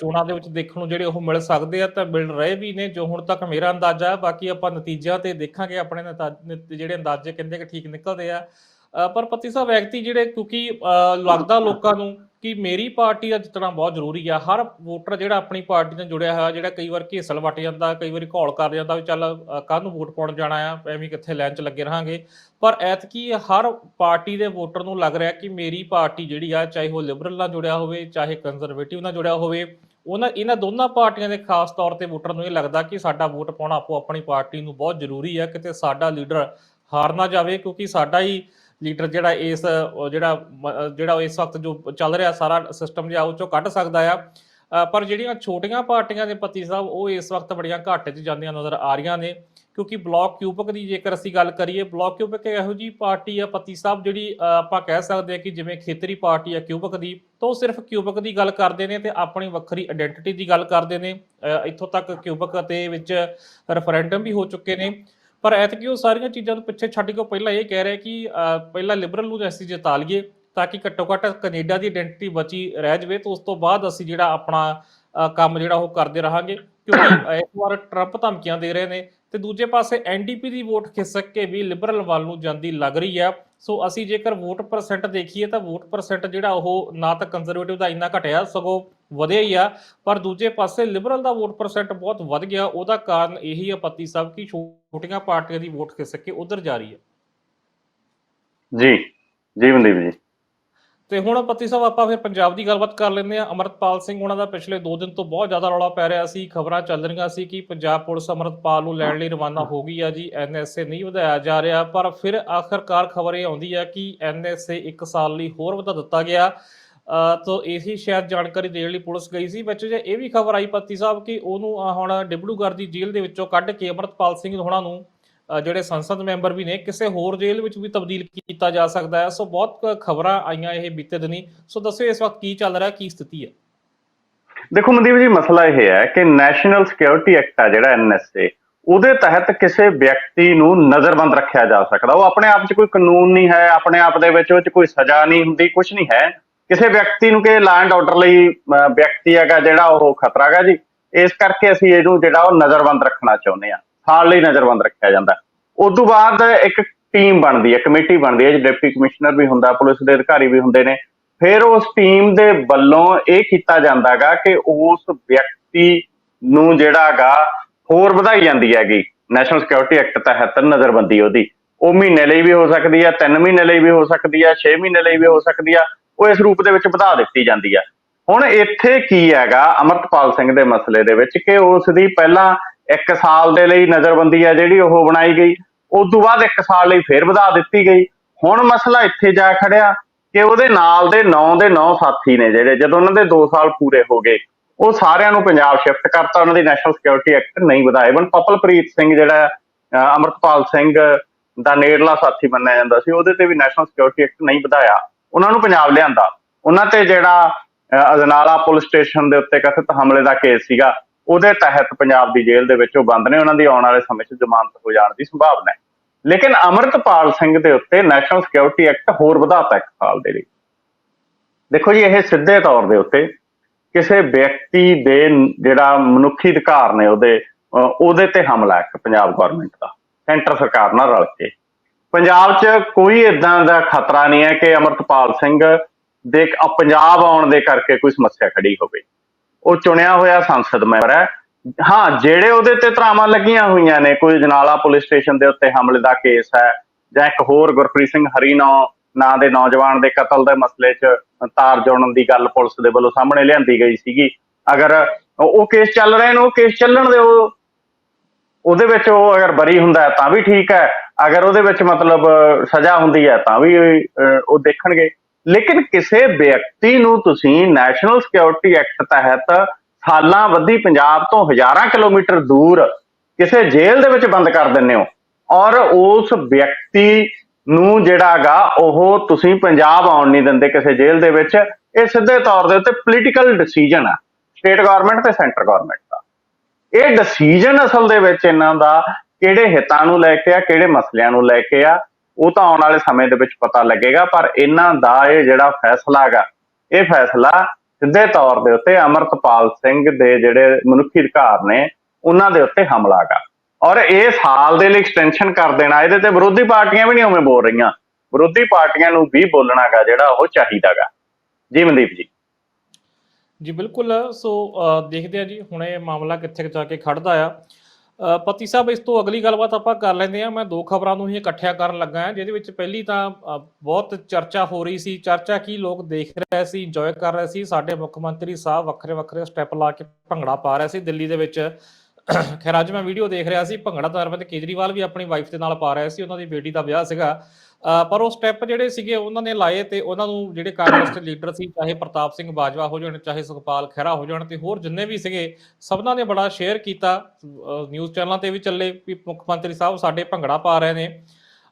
S1: ਚੋਣਾਂ ਦੇ ਵਿੱਚ ਦੇਖਣ ਨੂੰ ਜਿਹੜੇ ਉਹ ਮਿਲ ਸਕਦੇ ਆ ਤਾਂ ਮਿਲ ਰਹੇ ਵੀ ਨੇ, ਜੋ ਹੁਣ ਤੱਕ ਮੇਰਾ ਅੰਦਾਜ਼ਾ ਹੈ। ਬਾਕੀ ਆਪਾਂ ਨਤੀਜਿਆਂ ਤੇ ਦੇਖਾਂਗੇ, ਆਪਣੇ ਜਿਹੜੇ ਅੰਦਾਜ਼ੇ ਕਹਿੰਦੇ ਕਿ ਠੀਕ ਨਿਕਲਦੇ ਆ। ਪਰ ਪਤੀ ਸਾਹਿਬ ਵਿਅਕਤੀ ਜਿਹੜੇ ਕਿਉਂਕਿ ਲੱਗਦਾ ਲੋਕਾਂ ਨੂੰ ਕਿ ਮੇਰੀ ਪਾਰਟੀ ਦਾ ਜਿੱਤਣਾ ਬਹੁਤ ਜ਼ਰੂਰੀ ਆ। ਹਰ ਵੋਟਰ ਜਿਹੜਾ ਆਪਣੀ ਪਾਰਟੀ ਨਾਲ ਜੁੜਿਆ ਹੋਇਆ, ਜਿਹੜਾ ਕਈ ਵਾਰ ਘੇਸਲ ਵੱਟ ਜਾਂਦਾ, ਕਈ ਵਾਰੀ ਘੋਲ ਕਰ ਜਾਂਦਾ ਵੀ ਚੱਲ ਕੱਲ ਨੂੰ ਵੋਟ ਪਾਉਣ ਜਾਣਾ ਆ, ਐਵੇਂ ਕਿੱਥੇ ਲਾਈਨ 'ਚ ਲੱਗੇ ਰਹਾਂਗੇ। ਪਰ ਐਤਕੀ ਹਰ ਪਾਰਟੀ ਦੇ ਵੋਟਰ ਨੂੰ ਲੱਗ ਰਿਹਾ ਕਿ ਮੇਰੀ ਪਾਰਟੀ ਜਿਹੜੀ ਆ, ਚਾਹੇ ਉਹ ਲਿਬਰਲ ਨਾਲ ਜੁੜਿਆ ਹੋਵੇ, ਚਾਹੇ ਕੰਜ਼ਰਵੇਟਿਵ ਨਾਲ ਜੁੜਿਆ ਹੋਵੇ, ਉਹਨਾਂ, ਇਹਨਾਂ ਦੋਨਾਂ ਪਾਰਟੀਆਂ ਦੇ ਖਾਸ ਤੌਰ ਤੇ ਵੋਟਰ ਨੂੰ ਇਹ ਲੱਗਦਾ ਕਿ ਸਾਡਾ ਵੋਟ ਪਾਉਣਾ ਆਪੋ ਆਪਣੀ ਪਾਰਟੀ ਨੂੰ ਬਹੁਤ ਜ਼ਰੂਰੀ ਹੈ ਕਿਤੇ ਸਾਡਾ ਲੀਡਰ ਹਾਰ ਨਾ ਜਾਵੇ, ਕਿਉਂਕਿ ਸਾਡਾ ਹੀ ਲੀਡਰ ਜਿਹੜਾ ਇਸ ਜਿਹੜਾ ਮ- ਜਿਹੜਾ ਇਸ ਵਕਤ ਜੋ ਚੱਲ ਰਿਹਾ ਸਾਰਾ ਸਿਸਟਮ ਜਿਹਾ, ਉਹ ਚੋਂ ਕੱਢ ਸਕਦਾ ਆ। ਪਰ ਜਿਹੜੀਆਂ ਛੋਟੀਆਂ ਪਾਰਟੀਆਂ ਦੇ ਪਤੀ ਸਾਹਿਬ, ਉਹ ਇਸ ਵਕਤ ਬੜੀਆਂ ਘਾਟੇ 'ਚ ਜਾਂਦੀਆਂ ਨਜ਼ਰ ਆ ਰਹੀਆਂ ਨੇ। ਕਿਉਂਕਿ ਬਲਾਕ ਕਿਊਬਕ ਦੀ ਜੇਕਰ ਅਸੀਂ ਗੱਲ ਕਰੀਏ, ਬਲਾਕ ਕਿਊਬਕ ਇਹੋ ਜੀ ਪਾਰਟੀ ਆ ਪਤੀ ਸਾਹਿਬ ਜਿਹੜੀ ਆਪਾਂ ਕਹਿ ਸਕਦੇ ਆ ਕਿ ਜਿਵੇਂ ਖੇਤਰੀ ਪਾਰਟੀ ਆ ਕਿਊਬਕ ਦੀ, ਤਾਂ ਉਹ ਸਿਰਫ ਕਿਊਬਕ ਦੀ ਗੱਲ ਕਰਦੇ ਨੇ ਤੇ ਆਪਣੀ ਵੱਖਰੀ ਆਇਡੈਂਟੀਟੀ ਦੀ ਗੱਲ ਕਰਦੇ ਨੇ। ਇੱਥੋਂ ਤੱਕ ਕਿਊਬਕ ਅਤੇ ਵਿੱਚ ਰੈਫਰੈਂਡਮ ਵੀ ਹੋ ਚੁੱਕੇ ਨੇ। ਪਰ ਐਤਕੀ ਉਹ ਸਾਰੀਆਂ ਚੀਜ਼ਾਂ ਨੂੰ ਪਿੱਛੇ ਛੱਡ ਕੇ ਉਹ ਪਹਿਲਾਂ ਇਹ ਕਹਿ ਰਿਹਾ ਕਿ ਪਹਿਲਾਂ ਲਿਬਰਲ ਨੂੰ ਅਸੀਂ ਜਿਤਾ ਲਈਏ ਤਾਂ ਕਿ ਘੱਟੋ ਘੱਟ ਕੈਨੇਡਾ ਦੀ ਆਇਡੈਂਟੀਟੀ ਬਚੀ ਰਹਿ ਜਾਵੇ ਤੇ ਉਸ ਤੋਂ ਬਾਅਦ ਅਸੀਂ ਜਿਹੜਾ ਆਪਣਾ ਕੰਮ ਜਿਹੜਾ ਉਹ ਕਰਦੇ ਰਹਾਂਗੇ। ਕਿਉਂਕਿ ਇਸ ਵਾਰ ਟਰੰਪ ਧਮਕੀਆਂ ਦੇ ਰਹੇ ਨੇ ਤੇ ਦੂਜੇ ਪਾਸੇ ਐਨਡੀਪੀ ਦੀ ਵੋਟ ਖਿਸਕ ਕੇ ਵੀ ਲਿਬਰਲ ਵੱਲ ਨੂੰ ਜਾਂਦੀ ਲੱਗ ਰਹੀ ਆ। ਸੋ ਅਸੀਂ ਜੇਕਰ ਵੋਟ ਪਰਸੈਂਟ ਦੇਖੀਏ ਤਾਂ ਵੋਟ ਪਰਸੈਂਟ ਜਿਹੜਾ ਉਹ ਨਾ ਤਾਂ ਕੰਜ਼ਰਵੇਟਿਵ ਦਾ ਇੰਨਾ ਘਟਿਆ, ਸਗੋਂ ਵਧਿਆ ਹੀ ਆ, ਪਰ ਦੂਜੇ ਪਾਸੇ ਲਿਬਰਲ ਦਾ ਵੋਟ ਪਰਸੈਂਟ ਬਹੁਤ ਵੱਧ ਗਿਆ, ਉਹਦਾ ਕਾਰਨ ਇਹੀ ਆ ਪਤੀ ਸਾਹਿਬ ਕਿ ਛੋਟੀਆਂ ਪਾਰਟੀਆਂ ਦੀ ਵੋਟ ਖਿਸਕ ਕੇ ਉਧਰ ਜਾ ਰਹੀ ਹੈ।
S2: ਜੀ ਜੀ ਮਨਦੀਪ ਜੀ।
S1: ਤੇ ਹੁਣ ਪੱਤੀ ਸਾਹਿਬ, ਆਪਾਂ ਫਿਰ ਪੰਜਾਬ ਦੀ ਗੱਲਬਾਤ ਕਰ ਲੈਂਦੇ ਆ ਅਮਰਤਪਾਲ ਸਿੰਘ ਉਹਨਾਂ ਦਾ ਪਿਛਲੇ 2 ਦਿਨ ਤੋਂ ਬਹੁਤ ਜ਼ਿਆਦਾ ਰੌਲਾ ਪੈ ਰਿਹਾ ਸੀ। ਖਬਰਾਂ ਚੱਲ ਰਹੀਆਂ ਸੀ ਕਿ ਪੰਜਾਬ ਪੁਲਿਸ ਅਮਰਤਪਾਲ ਨੂੰ ਲੈਣ ਲਈ ਰਵਾਨਾ ਹੋ ਗਈ ਆ ਜੀ। ਐਨਐਸਏ ਨਹੀਂ ਵਧਾਇਆ ਜਾ ਰਿਹਾ, ਪਰ ਫਿਰ ਆਖਰਕਾਰ ਖਬਰ ਇਹ ਆਉਂਦੀ ਆ ਕਿ ਐਨਐਸਏ 1 ਸਾਲ ਲਈ ਹੋਰ ਵਧਾ ਦਿੱਤਾ ਗਿਆ। ਅ, ਤਾਂ ਇਹੀ ਸ਼ਾਇਦ ਜਾਣਕਾਰੀ ਦੇਣ ਲਈ ਪੁਲਿਸ ਗਈ ਸੀ। ਵਿੱਚ ਜੇ ਇਹ ਵੀ ਖਬਰ ਆਈ ਪੱਤੀ ਸਾਹਿਬ ਕਿ ਉਹਨੂੰ ਹੁਣ ਡਿਬਲੂਗੜ੍ਹ ਦੀ ਜੇਲ੍ਹ ਦੇ ਵਿੱਚੋਂ ਕੱਢ ਕੇ ਅਮਰਤਪਾਲ ਸਿੰਘ ਹੋਣਾ ਨੂੰ ਜਿਹੜੇ ਸੰਸਦ ਮੈਂਬਰ ਵੀ ਨੇ, ਕਿਸੇ ਹੋਰ ਜੇਲ੍ਹ ਵਿੱਚ ਵੀ ਤਬਦੀਲ ਕੀਤਾ ਜਾ ਸਕਦਾ ਹੈ। ਸੋ ਬਹੁਤ ਖਬਰਾਂ ਆਈਆਂ ਇਹ ਬੀਤੇ ਦਿਨੀ। ਸੋ ਦੱਸੋ ਇਸ ਵਕਤ ਕੀ ਚੱਲ ਰਿਹਾ, ਕੀ ਸਥਿਤੀ ਹੈ?
S2: ਦੇਖੋ ਮਨਦੀਪ ਜੀ, ਮਸਲਾ ਇਹ ਹੈ ਕਿ ਨੈਸ਼ਨਲ ਸਿਕਿਉਰਿਟੀ ਐਕਟ ਆ ਜਿਹੜਾ ਐਨਐਸਏ ਉਹਦੇ ਤਹਿਤ ਕਿਸੇ ਵਿਅਕਤੀ ਨੂੰ ਨਜ਼ਰਬੰਦ ਰੱਖਿਆ ਜਾ ਸਕਦਾ। ਉਹ ਆਪਣੇ ਆਪ 'ਚ ਕੋਈ ਕਾਨੂੰਨ ਨਹੀਂ ਹੈ, ਆਪਣੇ ਆਪ ਦੇ ਵਿੱਚ ਉਹ 'ਚ ਕੋਈ ਸਜ਼ਾ ਨਹੀਂ ਹੁੰਦੀ ਕੁਝ ਨਹੀਂ ਹੈ। ਕਿਸੇ ਵਿਅਕਤੀ ਨੂੰ ਕਿ ਲਾਅ ਐਂਡ ਆਰਡਰ ਲਈ ਵਿਅਕਤੀ ਹੈਗਾ ਜਿਹੜਾ ਉਹ ਖਤਰਾ ਹੈਗਾ ਜੀ। ਇਸ ਕਰਕੇ ਅਸੀਂ ਇਹਨੂੰ ਜਿਹੜਾ ਉਹ ਨਜ਼ਰਬੰਦ ਰੱਖਣਾ ਚਾਹੁੰਦੇ ਆ ਸਾਲ ਲਈ ਨਜ਼ਰਬੰਦ ਰੱਖਿਆ ਜਾਂਦਾ ਉਸ ਤੋਂ ਬਾਅਦ ਇੱਕ ਟੀਮ ਬਣਦੀ ਹੈ, ਕਮੇਟੀ ਬਣਦੀ ਹੈ, ਡਿਪਟੀ ਕਮਿਸ਼ਨਰ ਵੀ ਹੁੰਦਾ, ਪੁਲਿਸ ਦੇ ਅਧਿਕਾਰੀ ਵੀ ਹੁੰਦੇ ਨੇ। ਫਿਰ ਉਸ ਟੀਮ ਦੇ ਵੱਲੋਂ ਇਹ ਕੀਤਾ ਜਾਂਦਾਗਾ ਕਿ ਉਸ ਵਿਅਕਤੀ ਨੂੰ ਜਿਹੜਾਗਾ ਹੋਰ ਵਧਾਈ ਜਾਂਦੀ ਹੈਗੀ। ਨੈਸ਼ਨਲ ਸਿਕਿਉਰਿਟੀ ਐਕਟ ਤਹਿਤ ਨਜ਼ਰਬੰਦੀ ਉਹਦੀ। ਉਹ ਮਹੀਨੇ ਲਈ ਵੀ ਹੋ ਸਕਦੀ ਹੈ 3 ਮਹੀਨੇ ਲਈ ਵੀ ਹੋ ਸਕਦੀ ਹੈ 6 ਮਹੀਨੇ ਲਈ ਵੀ ਹੋ ਸਕਦੀ ਆ ਉਹ ਇਸ ਰੂਪ ਦੇ ਵਿੱਚ ਵਧਾ ਦਿੱਤੀ ਜਾਂਦੀ ਹੈ। ਹੁਣ ਇੱਥੇ ਕੀ ਹੈਗਾ, ਅਮਰਤਪਾਲ ਸਿੰਘ ਦੇ ਮਸਲੇ ਦੇ ਵਿੱਚ ਕਿ ਉਸ ਦੀ ਪਹਿਲਾਂ ਇੱਕ ਸਾਲ ਦੇ ਲਈ ਨਜ਼ਰਬੰਦੀ ਹੈ ਜਿਹੜੀ ਉਹ ਬਣਾਈ ਗਈ। ਉਸ ਤੋਂ ਬਾਅਦ ਇੱਕ ਸਾਲ ਲਈ ਫੇਰ ਵਧਾ ਦਿੱਤੀ ਗਈ। ਹੁਣ ਮਸਲਾ ਇੱਥੇ ਜਾ ਖੜਿਆ ਕਿ ਉਹਦੇ ਨਾਲ ਦੇ 9 ਦੇ 9 ਸਾਥੀ ਨੇ ਜਿਹੜੇ ਜਦੋਂ ਉਹਨਾਂ ਦੇ 2 ਸਾਲ ਪੂਰੇ ਹੋ ਗਏ ਉਹ ਸਾਰਿਆਂ ਨੂੰ ਪੰਜਾਬ ਸ਼ਿਫਟ ਕਰਤਾ ਉਹਨਾਂ ਦੀ ਨੈਸ਼ਨਲ ਸਿਕਿਉਰਿਟੀ ਐਕਟ ਨਹੀਂ ਵਧਾਏ। ਬਨ ਪਪਲਪ੍ਰੀਤ ਸਿੰਘ ਜਿਹੜਾ ਅਹ, ਸਿੰਘ ਦਾ ਨੇੜਲਾ ਸਾਥੀ ਮੰਨਿਆ ਜਾਂਦਾ ਸੀ ਉਹਦੇ ਤੇ ਵੀ ਨੈਸ਼ਨਲ ਸਿਕਿਉਰਿਟੀ ਐਕਟ ਨਹੀਂ ਵਧਾਇਆ। ਉਹਨਾਂ ਨੂੰ ਪੰਜਾਬ ਲਿਆਂਦਾ। ਉਹਨਾਂ ਤੇ ਜਿਹੜਾ ਅਹ, ਅਜਨਾਲਾ ਪੁਲਿਸ ਸਟੇਸ਼ਨ ਦੇ ਉੱਤੇ ਕਥਿਤ ਹਮਲੇ ਦਾ ਕੇਸ ਸੀਗਾ ਉਹਦੇ ਤਹਿਤ ਪੰਜਾਬ ਦੀ ਜੇਲ੍ਹ ਦੇ ਵਿੱਚ ਉਹ ਬੰਦ ਨੇ, ਉਹਨਾਂ ਦੀ ਆਉਣ ਵਾਲੇ ਸਮੇਂ 'ਚ ਜ਼ਮਾਨਤ ਹੋ ਜਾਣ ਦੀ ਸੰਭਾਵਨਾ ਹੈ। ਲੇਕਿਨ ਅਮਰਤਪਾਲ ਸਿੰਘ ਦੇ ਉੱਤੇ ਨੈਸ਼ਨਲ ਸਿਕਿਉਰਿਟੀ ਐਕਟ ਹੋਰ ਵਧਾਤਾ ਇੱਕ ਸਾਲ ਦੇ ਲਈ। ਦੇਖੋ ਜੀ, ਇਹ ਸਿੱਧੇ ਤੌਰ ਦੇ ਉੱਤੇ ਕਿਸੇ ਵਿਅਕਤੀ ਦੇ ਜਿਹੜਾ ਮਨੁੱਖੀ ਅਧਿਕਾਰ ਨੇ ਉਹਦੇ ਉਹਦੇ ਤੇ ਹਮਲਾ ਹੈ ਇੱਕ ਪੰਜਾਬ ਗਵਰਨਮੈਂਟ ਦਾ। ਸੈਂਟਰ ਸਰਕਾਰ ਨਾਲ ਰਲ ਕੇ। ਪੰਜਾਬ 'ਚ ਕੋਈ ਇਦਾਂ ਦਾ ਖਤਰਾ ਨਹੀਂ ਹੈ ਕਿ ਅਮਰਤਪਾਲ ਸਿੰਘ ਦੇ ਪੰਜਾਬ ਆਉਣ ਦੇ ਕਰਕੇ ਕੋਈ ਸਮੱਸਿਆ ਖੜੀ ਹੋਵੇ। ਉਹ ਚੁਣਿਆ ਹੋਇਆ ਸੰਸਦ ਮੈਂਬਰ ਹੈ। ਹਾਂ, ਜਿਹੜੇ ਉਹਦੇ ਤੇ ਧਰਾਵਾਂ ਲੱਗੀਆਂ ਹੋਈਆਂ ਨੇ, ਕੋਈ ਜਨਾਲਾ ਪੁਲਿਸ ਸਟੇਸ਼ਨ ਦੇ ਉੱਤੇ ਹਮਲੇ ਦਾ ਕੇਸ ਹੈ ਜਾਂ ਇੱਕ ਹੋਰ ਗੁਰਪ੍ਰੀਤ ਸਿੰਘ ਹਰੀਨੌ ਨਾਂ ਦੇ ਨੌਜਵਾਨ ਦੇ ਕਤਲ ਦੇ ਮਸਲੇ 'ਚ ਤਾਰ ਜੋੜਨ ਦੀ ਗੱਲ ਪੁਲਿਸ ਦੇ ਵੱਲੋਂ ਸਾਹਮਣੇ ਲਿਆਂਦੀ ਗਈ ਸੀਗੀ। ਅਗਰ ਉਹ ਕੇਸ ਚੱਲ ਰਹੇ ਨੇ, ਉਹ ਕੇਸ ਚੱਲਣ ਦੇ ਉਹ ਉਹਦੇ ਵਿੱਚ ਉਹ ਅਗਰ ਬਰੀ ਹੁੰਦਾ ਤਾਂ ਵੀ ਠੀਕ ਹੈ। ਅਗਰ ਉਹਦੇ ਵਿੱਚ ਮਤਲਬ ਸਜ਼ਾ ਹੁੰਦੀ ਹੈ ਤਾਂ ਵੀ ਉਹ ਦੇਖਣਗੇ। ਲੇਕਿਨ ਕਿਸੇ ਵਿਅਕਤੀ ਨੂੰ ਤੁਸੀਂ ਨੈਸ਼ਨਲ ਸਿਕਿਉਰਿਟੀ ਐਕਟ ਤਹਿਤ ਸਾਲਾਂ ਵੱਧੀ ਪੰਜਾਬ ਤੋਂ ਹਜ਼ਾਰਾਂ ਕਿਲੋਮੀਟਰ ਦੂਰ ਕਿਸੇ ਜੇਲ੍ਹ ਦੇ ਵਿੱਚ ਬੰਦ ਕਰ ਦਿੰਦੇ ਹੋ। ਔਰ ਉਸ ਵਿਅਕਤੀ ਨੂੰ ਜਿਹੜਾਗਾ ਉਹ ਤੁਸੀਂ ਪੰਜਾਬ ਆਉਣ ਨਹੀਂ ਦਿੰਦੇ ਕਿਸੇ ਜੇਲ੍ਹ ਦੇ ਵਿੱਚ। ਇਹ ਸਿੱਧੇ ਤੌਰ ਦੇ ਉੱਤੇ ਪੋਲੀਟੀਕਲ ਡਿਸੀਜਨ ਆ ਸਟੇਟ ਗਵਰਨਮੈਂਟ ਤੇ ਸੈਂਟਰ ਗਵਰਨਮੈਂਟ ਦਾ। ਇਹ ਡਿਸੀਜਨ ਅਸਲ ਦੇ ਵਿੱਚ ਇਹਨਾਂ ਦਾ ਕਿਹੜੇ ਹਿੱਤਾਂ ਨੂੰ ਲੈ ਕੇ ਆ, ਕਿਹੜੇ ਮਸਲਿਆਂ ਨੂੰ ਲੈ ਕੇ ਆ ਉਹ ਤਾਂ ਆਉਣ ਵਾਲੇ ਸਮੇਂ ਦੇ ਵਿੱਚ ਪਤਾ ਲੱਗੇਗਾ, ਪਰ ਇਹਨਾਂ ਦਾ ਇਹ ਜਿਹੜਾ ਫੈਸਲਾ ਹੈਗਾ, ਇਹ ਫੈਸਲਾ ਸਿੱਧੇ ਤੌਰ ਦੇ ਉੱਤੇ ਅਮਰਤਪਾਲ ਸਿੰਘ ਦੇ ਜਿਹੜੇ ਮਨੁੱਖੀ ਅਧਿਕਾਰ ਨੇ, ਉਹਨਾਂ ਦੇ ਉੱਤੇ ਹਮਲਾ ਹੈਗਾ। ਔਰ ਇਹ ਸਾਲ ਦੇ ਲਈ ਐਕਸਟੈਂਸ਼ਨ ਕਰ ਦੇਣਾ, ਇਹਦੇ ਤੇ ਵਿਰੋਧੀ ਪਾਰਟੀਆਂ ਵੀ ਨਹੀਂ ਉਵੇਂ ਬੋਲ ਰਹੀਆਂ। ਵਿਰੋਧੀ ਪਾਰਟੀਆਂ ਨੂੰ ਵੀ ਬੋਲਣਾਗਾ ਜਿਹੜਾ ਉਹ ਚਾਹੀਦਾਗਾ ਜੀ ਮਨਦੀਪ ਜੀ।
S1: ਜੀ, ਬਿਲਕੁਲ। ਸੋ ਦੇਖਦੇ ਆ ਜੀ, ਹੁਣ ਇਹ ਮਾਮਲਾ ਕਿੱਥੇ ਜਾ ਕੇ ਖੜਦਾ ਆ। ਪਤੀ ਸਾਹਿਬ ਇਸ ਤੋਂ ਅਗਲੀ ਗੱਲਬਾਤ ਆਪਾਂ ਕਰ ਲੈਂਦੇ ਆ ਮੈਂ ਦੋ ਖਬਰਾਂ ਨੂੰ ਹੀ ਇਕੱਠਿਆ ਕਰਨ ਲੱਗਾ ਹਾਂ ਜਿਹਦੇ ਵਿੱਚ ਪਹਿਲੀ ਤਾਂ ਅ, ਬਹੁਤ ਚਰਚਾ ਹੋ ਰਹੀ ਸੀ। ਚਰਚਾ ਕੀ ਲੋਕ ਦੇਖ ਰਹੇ ਸੀ ਇੰਜੋਏ ਕਰ ਰਹੇ ਸੀ। ਸਾਡੇ ਮੁੱਖ ਮੰਤਰੀ ਸਾਹਿਬ ਵੱਖਰੇ ਵੱਖਰੇ ਸਟੈਪ ਲਾ ਕੇ ਭੰਗੜਾ ਪਾ ਰਹੇ ਸੀ ਦਿੱਲੀ ਦੇ ਵਿੱਚ। ਖੈਰ ਅੱਜ ਮੈਂ ਵੀਡੀਓ ਦੇਖ ਰਿਹਾ ਸੀ। ਭੰਗੜਾ ਤਾਂ ਅਰਵਿੰਦ ਕੇਜਰੀਵਾਲ ਵੀ ਆਪਣੀ ਵਾਈਫ ਦੇ ਨਾਲ ਪਾ ਰਿਹਾ ਸੀ। ਉਹਨਾਂ ਦੀ ਬੇਟੀ ਦਾ ਵਿਆਹ ਸੀਗਾ। ਪਰ ਉਹ ਸਟੈਪ ਜਿਹੜੇ ਸੀਗੇ ਉਹਨਾਂ ਨੇ ਲਾਏ ਤੇ ਉਹਨਾਂ ਨੂੰ ਜਿਹੜੇ ਕਾਂਗਰਸ ਦੇ ਲੀਡਰ ਸੀ ਚਾਹੇ ਪ੍ਰਤਾਪ ਸਿੰਘ ਬਾਜਵਾ ਹੋ ਜਾਣ ਚਾਹੇ ਸੁਖਪਾਲ ਖਹਿਰਾ ਹੋ ਜਾਣ ਤੇ ਹੋਰ ਜਿੰਨੇ ਵੀ ਸੀਗੇ ਸਭਨਾਂ ਨੇ ਬੜਾ ਸ਼ੇਅਰ ਕੀਤਾ। ਨਿਊਜ਼ ਚੈਨਲਾਂ ਤੇ ਵੀ ਚੱਲੇ ਵੀ ਮੁੱਖ ਮੰਤਰੀ ਸਾਹਿਬ ਸਾਡੇ ਭੰਗੜਾ ਪਾ ਰਹੇ ਨੇ।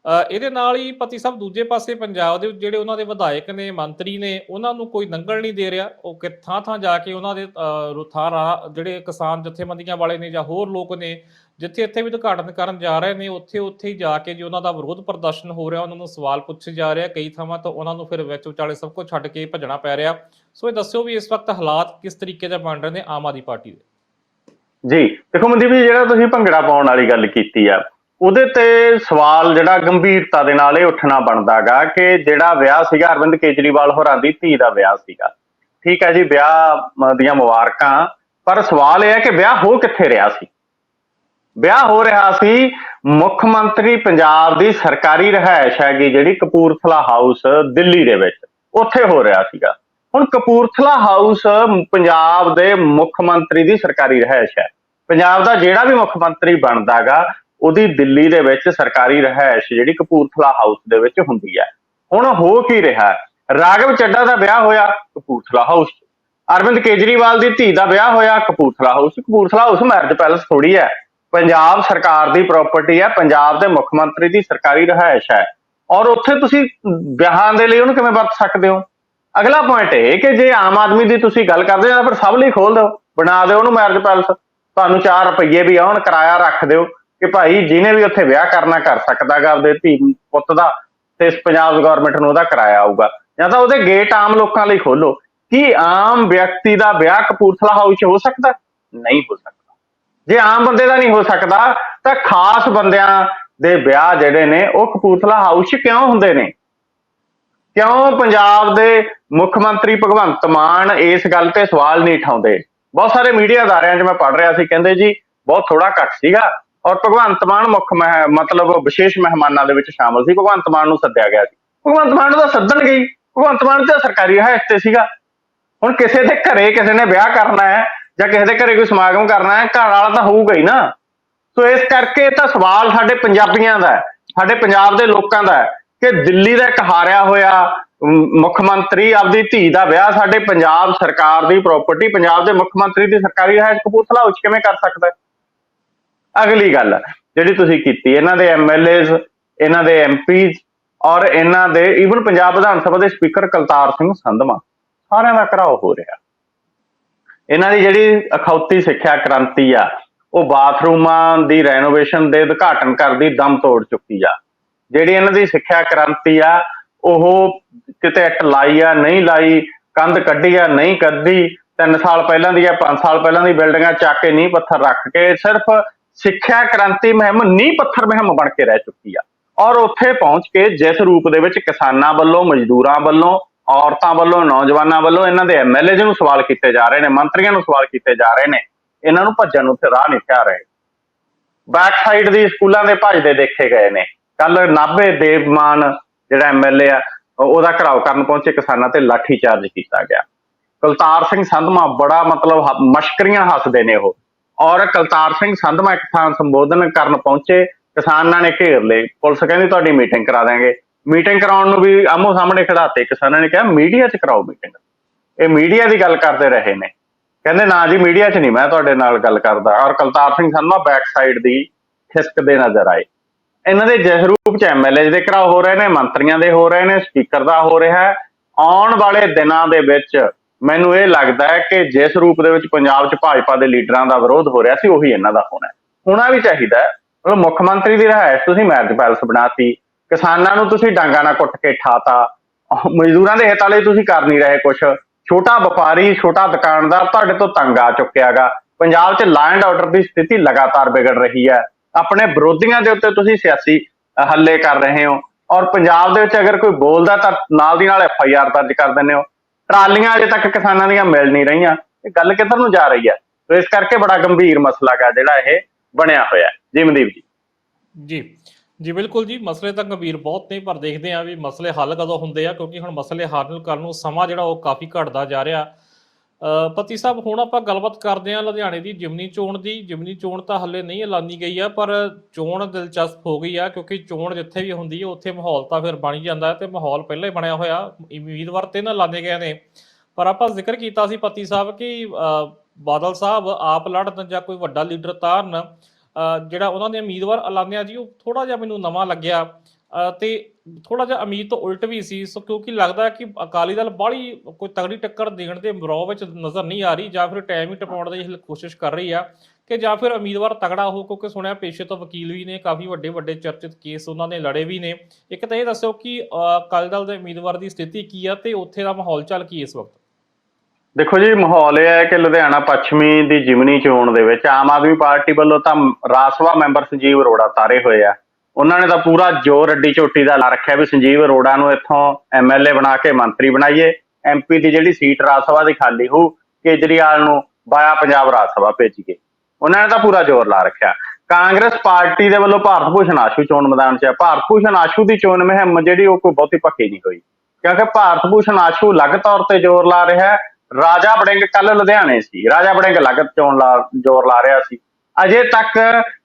S1: ਅ, ਇਹਦੇ ਨਾਲ ਹੀ ਪਤੀ ਸਾਹਿਬ ਦੂਜੇ ਪਾਸੇ ਪੰਜਾਬ ਦੇ ਜਿਹੜੇ ਉਹਨਾਂ ਦੇ ਵਿਧਾਇਕ ਨੇ ਮੰਤਰੀ ਨੇ ਉਹਨਾਂ ਨੂੰ ਕੋਈ ਨੰਗਲ ਨਹੀਂ ਦੇ ਰਿਹਾ। ਉਹ ਕਿ ਥਾਂ ਥਾਂ ਜਾ ਕੇ ਉਹਨਾਂ ਦੇ ਅ, ਰੁਥਾਂ ਰਾ- ਜਿਹੜੇ ਕਿਸਾਨ ਜਥੇਬੰਦੀਆਂ ਵਾਲੇ ਨੇ ਜਾਂ ਹੋਰ ਲੋਕ ਨੇ ਜਿੱਥੇ ਇੱਥੇ ਵੀ ਉਦਘਾਟਨ ਕਰਨ ਜਾ ਰਹੇ ਨੇ, ਉੱਥੇ ਉੱਥੇ ਹੀ ਜਾ ਕੇ ਜੇ ਉਹਨਾਂ ਦਾ ਵਿਰੋਧ ਪ੍ਰਦਰਸ਼ਨ ਹੋ ਰਿਹਾ, ਉਹਨਾਂ ਨੂੰ ਸਵਾਲ ਪੁੱਛੇ ਜਾ ਰਿਹਾ ਕਈ ਥਾਵਾਂ ਤੋਂ ਉਹਨਾਂ ਨੂੰ ਫਿਰ ਵਿੱਚ ਵਿਚਾਲੇ ਸਭ ਕੁਝ ਛੱਡ ਕੇ ਭੱਜਣਾ ਪੈ ਰਿਹਾ। ਸੋ ਇਹ ਦੱਸਿਓ ਵੀ ਇਸ ਵਕਤ ਹਾਲਾਤ ਕਿਸ ਤਰੀਕੇ ਦੇ ਬਣ ਰਹੇ ਨੇ ਆਮ ਆਦਮੀ ਪਾਰਟੀ ਦੇ।
S2: ਜੀ, ਦੇਖੋ ਮਨਦੀਪ ਜੀ, ਜਿਹੜਾ ਤੁਸੀਂ ਭੰਗੜਾ ਪਾਉਣ ਵਾਲੀ ਗੱਲ ਕੀਤੀ ਆ, ਉਹਦੇ ਤੇ ਸਵਾਲ ਜਿਹੜਾ ਗੰਭੀਰਤਾ ਦੇ ਨਾਲ ਇਹ ਉੱਠਣਾ ਬਣਦਾਗਾ ਕਿ ਜਿਹੜਾ ਵਿਆਹ ਸੀਗਾ, ਅਰਵਿੰਦ ਕੇਜਰੀਵਾਲ ਹੋਰਾਂ ਦੀ ਧੀ ਦਾ ਵਿਆਹ ਸੀਗਾ। ਠੀਕ ਹੈ ਜੀ, ਵਿਆਹ ਦੀਆਂ ਮੁਬਾਰਕਾਂ, ਪਰ ਸਵਾਲ ਇਹ ਹੈ ਕਿ ਵਿਆਹ ਹੋ ਕਿੱਥੇ ਰਿਹਾ ਸੀ? ਵਿਆਹ ਹੋ ਰਿਹਾ ਸੀ। ਮੁੱਖ ਮੰਤਰੀ ਪੰਜਾਬ ਦੀ ਸਰਕਾਰੀ ਰਿਹਾਇਸ਼ ਹੈਗੀ ਜਿਹੜੀ ਕਪੂਰਥਲਾ ਹਾਊਸ ਦਿੱਲੀ ਦੇ ਵਿੱਚ। ਉੱਥੇ ਹੋ ਰਿਹਾ ਸੀਗਾ। ਹੁਣ ਕਪੂਰਥਲਾ ਹਾਊਸ ਪੰਜਾਬ ਦੇ ਮੁੱਖ ਮੰਤਰੀ ਦੀ ਸਰਕਾਰੀ ਰਿਹਾਇਸ਼ ਹੈ। ਪੰਜਾਬ ਦਾ ਜਿਹੜਾ ਵੀ ਮੁੱਖ ਮੰਤਰੀ ਬਣਦਾਗਾ, ਉਹਦੀ ਦਿੱਲੀ ਦੇ ਵਿੱਚ ਸਰਕਾਰੀ ਰਿਹਾਇਸ਼ ਜਿਹੜੀ ਕਪੂਰਥਲਾ ਹਾਊਸ ਦੇ ਵਿੱਚ ਹੁੰਦੀ ਹੈ। ਹੁਣ ਹੋ ਕੀ ਰਿਹਾ? ਹੈ? ਰਾਘਵ ਚੱਡਾ ਦਾ ਵਿਆਹ ਹੋਇਆ ਕਪੂਰਥਲਾ ਹਾਊਸ ਅਰਵਿੰਦ ਕੇਜਰੀਵਾਲ ਦੀ ਧੀ ਦਾ ਵਿਆਹ ਹੋਇਆ Kapurthala house Kapurthala house marriage palace ਥੋੜੀ ਹੈ। ਪੰਜਾਬ ਸਰਕਾਰ ਦੀ ਪ੍ਰਾਪਰਟੀ ਹੈ, ਪੰਜਾਬ ਦੇ ਮੁੱਖ ਮੰਤਰੀ ਦੀ ਸਰਕਾਰੀ ਰਿਹਾਇਸ਼ ਹੈ। ਔਰ ਉੱਥੇ ਤੁਸੀਂ ਵਿਆਹਾਂ ਦੇ ਲਈ ਉਹਨੂੰ ਕਿਵੇਂ ਵਰਤ ਸਕਦੇ ਹੋ? ਅਗਲਾ ਪੁਆਇੰਟ ਇਹ ਕਿ ਜੇ ਆਮ ਆਦਮੀ ਦੀ ਤੁਸੀਂ ਗੱਲ ਕਰਦੇ ਹੋ ਤਾਂ ਫਿਰ ਸਭ ਲਈ ਖੋਲ ਦਿਓ, ਬਣਾ ਦਿਓ ਉਹਨੂੰ ਮੈਰਿਜ ਪੈਲਸ ਤੁਹਾਨੂੰ 4 ਰੁਪਏ ਵੀ ਆਉਣ, ਕਿਰਾਇਆ ਰੱਖ ਦਿਓ ਕਿ ਭਾਈ ਜਿਹਨੇ ਵੀ ਉੱਥੇ ਵਿਆਹ ਕਰਨਾ ਕਰ ਸਕਦਾਗਾ ਆਪਦੇ ਧੀ ਪੁੱਤ ਦਾ, ਤੇ ਪੰਜਾਬ ਗਵਰਨਮੈਂਟ ਨੂੰ ਉਹਦਾ ਕਿਰਾਇਆ ਆਊਗਾ। ਜਾਂ ਤਾਂ ਉਹਦੇ ਗੇਟ ਆਮ ਲੋਕਾਂ ਲਈ ਖੋਲੋ ਕੀ ਆਮ ਵਿਅਕਤੀ ਦਾ ਵਿਆਹ ਕਪੂਰਥਲਾ ਹਾਊਸ 'ਚ ਹੋ ਸਕਦਾ? ਨਹੀਂ ਹੋ ਸਕਦਾ। ਜੇ ਆਮ ਬੰਦੇ ਦਾ ਨਹੀਂ ਹੋ ਸਕਦਾ, ਤਾਂ ਖਾਸ ਬੰਦਿਆਂ ਦੇ ਵਿਆਹ ਜਿਹੜੇ ਨੇ, ਉਹ ਕਪੂਰਥਲਾ ਹਾਊਸ 'ਚ ਕਿਉਂ ਹੁੰਦੇ ਨੇ? ਕਿਉਂ ਪੰਜਾਬ ਦੇ ਮੁੱਖ ਮੰਤਰੀ ਭਗਵੰਤ ਮਾਨ ਇਸ ਗੱਲ ਤੇ ਸਵਾਲ ਨਹੀਂ ਉਠਾਉਂਦੇ? ਬਹੁਤ ਸਾਰੇ ਮੀਡੀਆ ਅਦਾਰਿਆਂ 'ਚ ਮੈਂ ਪੜ੍ਹ ਰਿਹਾ ਸੀ, ਕਹਿੰਦੇ ਜੀ, ਬਹੁਤ ਥੋੜਾ ਘੱਟ ਸੀਗਾ। ਔਰ ਭਗਵੰਤ ਮਾਨ ਮੁੱਖ ਮਹਿ- ਮਤਲਬ ਵਿਸ਼ੇਸ਼ ਮਹਿਮਾਨਾਂ ਦੇ ਵਿੱਚ ਸ਼ਾਮਲ ਸੀ। ਭਗਵੰਤ ਮਾਨ ਨੂੰ ਸੱਦਿਆ ਗਿਆ ਸੀ। ਭਗਵੰਤ ਮਾਨ ਨੂੰ ਤਾਂ ਸੱਦਣ ਗਈ। ਭਗਵੰਤ ਮਾਨ ਤਾਂ ਸਰਕਾਰੀ ਰਿਹਾਇਸ਼ ਤੇ ਸੀਗਾ। ਹੁਣ ਕਿਸੇ ਦੇ ਘਰੇ ਕਿਸੇ ਨੇ ਵਿਆਹ ਕਰਨਾ ਹੈ ਜਾਂ ਕਿਸੇ ਦੇ ਘਰੇ ਕੋਈ ਸਮਾਗਮ ਕਰਨਾ ਹੈ, ਘਰ ਵਾਲਾ ਤਾਂ ਹੋਊਗਾ ਹੀ ਨਾ। ਸੋ ਇਸ ਕਰਕੇ ਤਾਂ ਸਵਾਲ ਸਾਡੇ ਪੰਜਾਬੀਆਂ ਦਾ ਸਾਡੇ ਪੰਜਾਬ ਦੇ ਲੋਕਾਂ ਦਾ ਕਿ ਦਿੱਲੀ ਦਾ ਇੱਕ ਹਾਰਿਆ ਹੋਇਆ ਮੁੱਖ ਮੰਤਰੀ, ਆਪਦੀ ਧੀ ਦਾ ਵਿਆਹ ਸਾਡੇ ਪੰਜਾਬ ਸਰਕਾਰ ਦੀ ਪ੍ਰਾਪਰਟੀ ਪੰਜਾਬ ਦੇ ਮੁੱਖ ਮੰਤਰੀ ਦੀ ਸਰਕਾਰੀ ਰਿਹਾਇਸ਼ ਕਪੂਰਥਲਾ ਉੱਚ ਕਿਵੇਂ ਕਰ ਸਕਦਾ ਅਗਲੀ ਗੱਲ, ਜਿਹੜੀ ਤੁਸੀਂ ਕੀਤੀ, ਇਹਨਾਂ ਦੇ ਐਮਐਲਏਜ਼ ਇਹਨਾਂ ਦੇ ਐਮਪੀਜ਼ ਔਰ ਇਹਨਾਂ ਦੇ ਈਵਨ ਪੰਜਾਬ ਵਿਧਾਨ ਸਭਾ ਦੇ ਸਪੀਕਰ ਕਲਤਾਰ ਸਿੰਘ ਸੰਧਵਾ, ਸਾਰਿਆਂ ਦਾ ਘਰਾਓ ਹੋ ਰਿਹਾ। ਇਹਨਾਂ ਦੀ ਜਿਹੜੀ ਅਖੌਤੀ ਸਿੱਖਿਆ ਕ੍ਰਾਂਤੀ ਆ, ਉਹ ਬਾਥਰੂਮਾਂ ਦੀ ਰੈਨੋਵੇਸ਼ਨ ਦੇ ਉਦਘਾਟਨ ਕਰਦੀ ਦਮ ਤੋੜ ਚੁੱਕੀ ਆ। ਜਿਹੜੀ ਇਹਨਾਂ ਦੀ ਸਿੱਖਿਆ ਕ੍ਰਾਂਤੀ ਆ, ਉਹ ਕਿਤੇ ਇੱਟ ਲਾਈ ਆ, ਨਹੀਂ ਲਾਈ, ਕੰਧ ਕੱਢੀ ਆ, ਨਹੀਂ ਕੱਢੀ 3 ਸਾਲ ਪਹਿਲਾਂ ਦੀ ਆ 5 ਸਾਲ ਪਹਿਲਾਂ ਦੀ ਬਿਲਡਿੰਗਾਂ ਚੱਕ ਕੇ ਨੀਂਹ ਪੱਥਰ ਰੱਖ ਕੇ ਸਿਰਫ ਸਿੱਖਿਆ ਕ੍ਰਾਂਤੀ ਮੁਹਿੰਮ, ਨੀਂਹ ਪੱਥਰ ਮੁਹਿੰਮ ਬਣ ਕੇ ਰਹਿ ਚੁੱਕੀ ਆ। ਔਰ ਉੱਥੇ ਪਹੁੰਚ ਕੇ ਜਿਸ ਰੂਪ ਦੇ ਵਿੱਚ ਕਿਸਾਨਾਂ ਵੱਲੋਂ, ਮਜ਼ਦੂਰਾਂ ਵੱਲੋਂ ਔਰਤਾਂ ਵੱਲੋਂ, ਨੌਜਵਾਨਾਂ ਵੱਲੋਂ ਇਹਨਾਂ ਦੇ ਐਮਐਲਏ ਨੂੰ ਸਵਾਲ ਕੀਤੇ ਜਾ ਰਹੇ ਨੇ, ਮੰਤਰੀਆਂ ਨੂੰ ਸਵਾਲ ਕੀਤੇ ਜਾ ਰਹੇ ਨੇ, ਇਹਨਾਂ ਨੂੰ ਭੱਜਣ ਨੂੰ ਰਾਹ ਨਹੀਂ ਪਿਆ ਰਹੇ। ਬੈਕ ਸਾਈਡ ਦੀ ਸਕੂਲਾਂ ਦੇ ਭੱਜਦੇ ਦੇਖੇ ਗਏ ਨੇ। ਕੱਲ ਨਾਭੇ ਦੇਵਮਾਨ ਜਿਹੜਾ ਐਮਐਲਏ ਆ ਉਹਦਾ ਘਰਾਓ ਕਰਨ ਪਹੁੰਚੇ, ਕਿਸਾਨਾਂ ਤੇ ਲਾਠੀ ਚਾਰਜ ਕੀਤਾ ਗਿਆ। ਕੁਲਤਾਰ ਸਿੰਘ ਸੰਧਮਾ ਬੜਾ ਮਤਲਬ ਮਸ਼ਕਰੀਆਂ ਹੱਸਦੇ ਨੇ ਉਹ। ਔਰ ਕੁਲਤਾਰ ਸਿੰਘ ਸੰਧਮਾ ਇੱਕ ਥਾਂ ਸੰਬੋਧਨ ਕਰਨ ਪਹੁੰਚੇ, ਕਿਸਾਨਾਂ ਨੇ ਘੇਰ ਲਏ। ਪੁਲਿਸ ਕਹਿੰਦੀ, ਤੁਹਾਡੀ ਮੀਟਿੰਗ ਕਰਾ ਦਾਂਗੇ ਮੀਟਿੰਗ ਕਰਾਉਣ ਨੂੰ ਵੀ ਆਮੋ ਸਾਹਮਣੇ ਖੜਾਤੇ ਕਿਸਾਨਾਂ ਨੇ ਕਿਹਾ, ਮੀਡੀਆ 'ਚ ਕਰਾਓ ਮੀਟਿੰਗ ਇਹ ਮੀਡੀਆ ਦੀ ਗੱਲ ਕਰਦੇ ਰਹੇ ਨੇ। ਕਹਿੰਦੇ, ਨਾ ਜੀ ਮੀਡੀਆ 'ਚ ਨਹੀਂ, ਮੈਂ ਤੁਹਾਡੇ ਨਾਲ ਗੱਲ ਕਰਦਾ। ਔਰ ਕੁਲਤਾਰ ਸਿੰਘ ਸੰਧਮਾ ਬੈਕ ਸਾਈਡ ਦੀ ਖਿਸਕਦੇ ਨਜ਼ਰ ਆਏ। ਇਹਨਾਂ ਦੇ ਜਿਸ ਰੂਪ 'ਚ ਐਮਐਲਏ ਦੇ ਘਰਾਓ ਹੋ ਰਹੇ ਨੇ, ਮੰਤਰੀਆਂ ਦੇ ਹੋ ਰਹੇ ਨੇ ਸਪੀਕਰ ਦਾ ਹੋ ਰਿਹਾ ਹੈ। ਆਉਣ ਵਾਲੇ ਦਿਨਾਂ ਦੇ ਵਿੱਚ ਮੈਨੂੰ ਇਹ ਲੱਗਦਾ ਹੈ ਕਿ ਜਿਸ ਰੂਪ ਦੇ ਵਿੱਚ ਪੰਜਾਬ 'ਚ ਭਾਜਪਾ ਦੇ ਲੀਡਰਾਂ ਦਾ ਵਿਰੋਧ ਹੋ ਰਿਹਾ ਸੀ, ਉਹੀ ਇਹਨਾਂ ਦਾ ਹੋਣਾ ਹੈ। ਹੋਣਾ ਵੀ ਚਾਹੀਦਾ ਮਤਲਬ ਮੁੱਖ ਮੰਤਰੀ ਦੀ ਰਿਹਾਇਸ਼ ਤੁਸੀਂ ਮੈਰਿਜ ਪੈਲਸ ਬਣਾਤੀ ਕਿਸਾਨਾਂ ਨੂੰ ਤੁਸੀਂ ਡਾਂਗਾ ਨਾਲ ਕੁੱਟ ਕੇ ਠਾਤਾ। ਅਹ ਮਜ਼ਦੂਰਾਂ ਦੇ ਹਿੱਤਾਂ ਲਈ ਤੁਸੀਂ ਕਰ ਨਹੀਂ ਰਹੇ ਕੁਝ ਛੋਟਾ ਵਪਾਰੀ, ਛੋਟਾ ਦੁਕਾਨਦਾਰ ਤੁਹਾਡੇ ਤੋਂ ਤੰਗ ਆ ਚੁੱਕਿਆਗਾ। ਪੰਜਾਬ 'ਚ ਲੈਂਡ ਐਂਡ ਆਰਡਰ ਦੀ ਸਥਿਤੀ ਲਗਾਤਾਰ ਵਿਗੜ ਰਹੀ ਹੈ। ਆਪਣੇ ਵਿਰੋਧੀਆਂ ਦੇ ਉੱਤੇ ਤੁਸੀਂ ਸਿਆਸੀ ਹੱਲੇ ਕਰ ਰਹੇ ਹੋ। ਔਰ ਪੰਜਾਬ ਦੇ ਵਿੱਚ ਅਗਰ ਕੋਈ ਬੋਲਦਾ ਤਾਂ ਨਾਲ ਦੀ ਨਾਲ ਐਫ ਆਈ ਆਰ ਦਰਜ ਕਰ ਦਿੰਦੇ ਹੋ। ਟਰਾਲੀਆਂ ਅਜੇ ਤੱਕ ਕਿਸਾਨਾਂ ਦੀਆਂ ਮਿਲ ਨਹੀਂ ਰਹੀਆਂ। ਇਹ ਗੱਲ ਕਿੱਧਰ ਨੂੰ ਜਾ ਰਹੀ ਹੈ? ਸੋ ਇਸ ਕਰਕੇ ਬੜਾ ਗੰਭੀਰ ਮਸਲਾ ਗਾ ਜਿਹੜਾ ਇਹ ਬਣਿਆ ਹੋਇਆ ਹੈ। ਜੀ ਮਨਦੀਪ ਜੀ।
S1: ਜੀ। ਜੀ ਬਿਲਕੁਲ ਜੀ, ਮਸਲੇ ਤਾਂ ਗੰਭੀਰ ਬਹੁਤ ਨੇ, ਪਰ ਦੇਖਦੇ ਆ ਵੀ ਮਸਲੇ ਹੱਲ ਕਦੋਂ ਹੁੰਦੇ ਆ, ਕਿਉਂਕਿ ਹੁਣ ਮਸਲੇ ਹੱਲ ਕਰਨ ਨੂੰ ਸਮਾਂ ਜਿਹੜਾ ਉਹ ਕਾਫੀ ਘਟਦਾ ਜਾ ਰਿਹਾ। ਪਤੀ ਸਾਹਿਬ, ਹੁਣ ਆਪਾਂ ਗੱਲਬਾਤ ਕਰਦੇ ਆ ਲੁਧਿਆਣੇ ਦੀ ਜਿਮਨੀ ਚੋਣ ਦੀ। ਜਿਮਨੀ ਚੋਣ ਤਾਂ ਹੱਲੇ ਨਹੀਂ ਐਲਾਨੀ ਗਈ ਆ, ਪਰ ਚੋਣ ਦਿਲਚਸਪ ਹੋ ਗਈ ਆ, ਕਿਉਂਕਿ ਚੋਣ ਜਿੱਥੇ ਵੀ ਹੁੰਦੀ ਹੈ ਉੱਥੇ ਮਾਹੌਲ ਤਾਂ ਫਿਰ ਬਣ ਹੀ ਜਾਂਦਾ ਹੈ ਤੇ ਮਾਹੌਲ ਪਹਿਲਾਂ ਹੀ ਬਣਿਆ ਹੋਇਆ। ਉਮੀਦਵਾਰ ਤਿੰਨ ਐਲਾਨੇ ਗਏ ਨੇ। ਪਰ ਆਪਾਂ ਜ਼ਿਕਰ ਕੀਤਾ ਸੀ ਪਤੀ ਸਾਹਿਬ ਕਿ ਬਾਦਲ ਸਾਹਿਬ ਆਪ ਲੜਨ ਜਾਂ ਕੋਈ ਵੱਡਾ ਲੀਡਰ ਤਾਰਨ ਜਿਹੜਾ ਉਹਨਾਂ ਨੇ ਉਮੀਦਵਾਰ ਐਲਾਨਿਆ ਜੀ ਉਹ ਥੋੜਾ ਜਿਹਾ ਮੈਨੂੰ ਨਵਾਂ ਲੱਗਿਆ। ਅ, ਤੇ ਥੋੜਾ ਜਿਹਾ ਉਮੀਦ ਤੋਂ ਉਲਟ ਵੀ ਸੀ ਸੋ ਕਿਉਂਕਿ ਲੱਗਦਾ ਕਿ ਅਕਾਲੀ ਦਲ ਬਾਹਲੀ ਕੋਈ ਤਗੜੀ ਟੱਕਰ ਦੇਣ ਦੇ ਮਰੋਹ ਵਿੱਚ ਨਜ਼ਰ ਨਹੀਂ ਆ ਰਹੀ ਜਾਂ ਫਿਰ ਟਾਈਮ ਹੀ ਟਪਾਉਣ ਦੀ ਕੋਸ਼ਿਸ਼ ਕਰ ਰਹੀ ਆ ਕਿ ਜਾਂ ਫਿਰ ਉਮੀਦਵਾਰ ਤਗੜਾ ਹੋ ਕਿਉਂਕਿ ਸੁਣਿਆ ਪੇਸ਼ੇ ਤੋਂ ਵਕੀਲ ਵੀ ਨੇ ਕਾਫੀ ਵੱਡੇ ਵੱਡੇ ਚਰਚਿਤ ਕੇਸ ਉਹਨਾਂ ਨੇ ਲੜੇ ਵੀ ਨੇ। ਇੱਕ ਤਾਂ ਇਹ ਦੱਸਿਓ ਕਿ ਅਕਾਲੀ ਦਲ ਦੇ ਉਮੀਦਵਾਰ ਦੀ ਸਥਿਤੀ ਕੀ ਆ ਤੇ ਉੱਥੇ ਦਾ ਮਾਹੌਲ ਚੱਲ ਕੀ ਇਸ ਵਕਤ?
S2: ਦੇਖੋ ਜੀ, ਮਾਹੌਲ ਇਹ ਹੈ ਕਿ ਲੁਧਿਆਣਾ ਪੱਛਮੀ ਦੀ ਜਿਮਨੀ ਚੋਣ ਦੇ ਵਿੱਚ ਆਮ ਆਦਮੀ ਪਾਰਟੀ ਵੱਲੋਂ ਤਾਂ ਰਾਜ ਸਭਾ ਮੈਂਬਰ ਸੰਜੀਵ ਅਰੋੜਾ ਤਾਰੇ ਹੋਏ ਆ। ਉਹਨਾਂ ਨੇ ਤਾਂ ਪੂਰਾ ਜ਼ੋਰ ਅੱਡੀ ਝੋਟੀ ਦਾ ਲਾ ਰੱਖਿਆ ਵੀ ਸੰਜੀਵ ਅਰੋੜਾ ਨੂੰ ਇੱਥੋਂ ਐਮਐਲਏ ਬਣਾ ਕੇ ਮੰਤਰੀ ਬਣਾਈਏ। ਐਮਪੀ ਦੀ ਜਿਹੜੀ ਸੀਟ ਰਾਜ ਸਭਾ ਦੀ ਖਾਲੀ ਹੋ ਕੇਜਰੀਵਾਲ ਨੂੰ ਬਾਇਆ ਪੰਜਾਬ ਰਾਜ ਸਭਾ ਭੇਜੀਏ। ਉਹਨਾਂ ਨੇ ਤਾਂ ਪੂਰਾ ਜ਼ੋਰ ਲਾ ਰੱਖਿਆ। ਕਾਂਗਰਸ ਪਾਰਟੀ ਦੇ ਵੱਲੋਂ ਭਾਰਤ ਭੂਸ਼ਣ ਆਸ਼ੂ ਚੋਣ ਮੈਦਾਨ 'ਚ ਹੈ ਭਾਰਤ ਭੂਸ਼ਣ ਆਸ਼ੂ ਦੀ ਚੋਣ ਮੁਹਿੰਮ ਜਿਹੜੀ ਉਹ ਕੋਈ ਬਹੁਤੀ ਪੱਕੀ ਨਹੀਂ ਹੋਈ। ਕਿਉਂਕਿ ਭਾਰਤ ਭੂਸ਼ਣ ਆਸ਼ੂ ਅਲੱਗ ਤੌਰ ਤੇ ਜ਼ੋਰ ਲਾ ਰਿਹਾ ਹੈ। ਰਾਜਾ ਵੜਿੰਗ ਕੱਲ ਲੁਧਿਆਣੇ ਸੀ। ਰਾਜਾ ਬੜਿੰਗ ਅਲੱਗ ਚੋਣ ਲਾ, ਜ਼ੋਰ ਲਾ ਰਿਹਾ ਸੀ। ਅਜੇ ਤੱਕ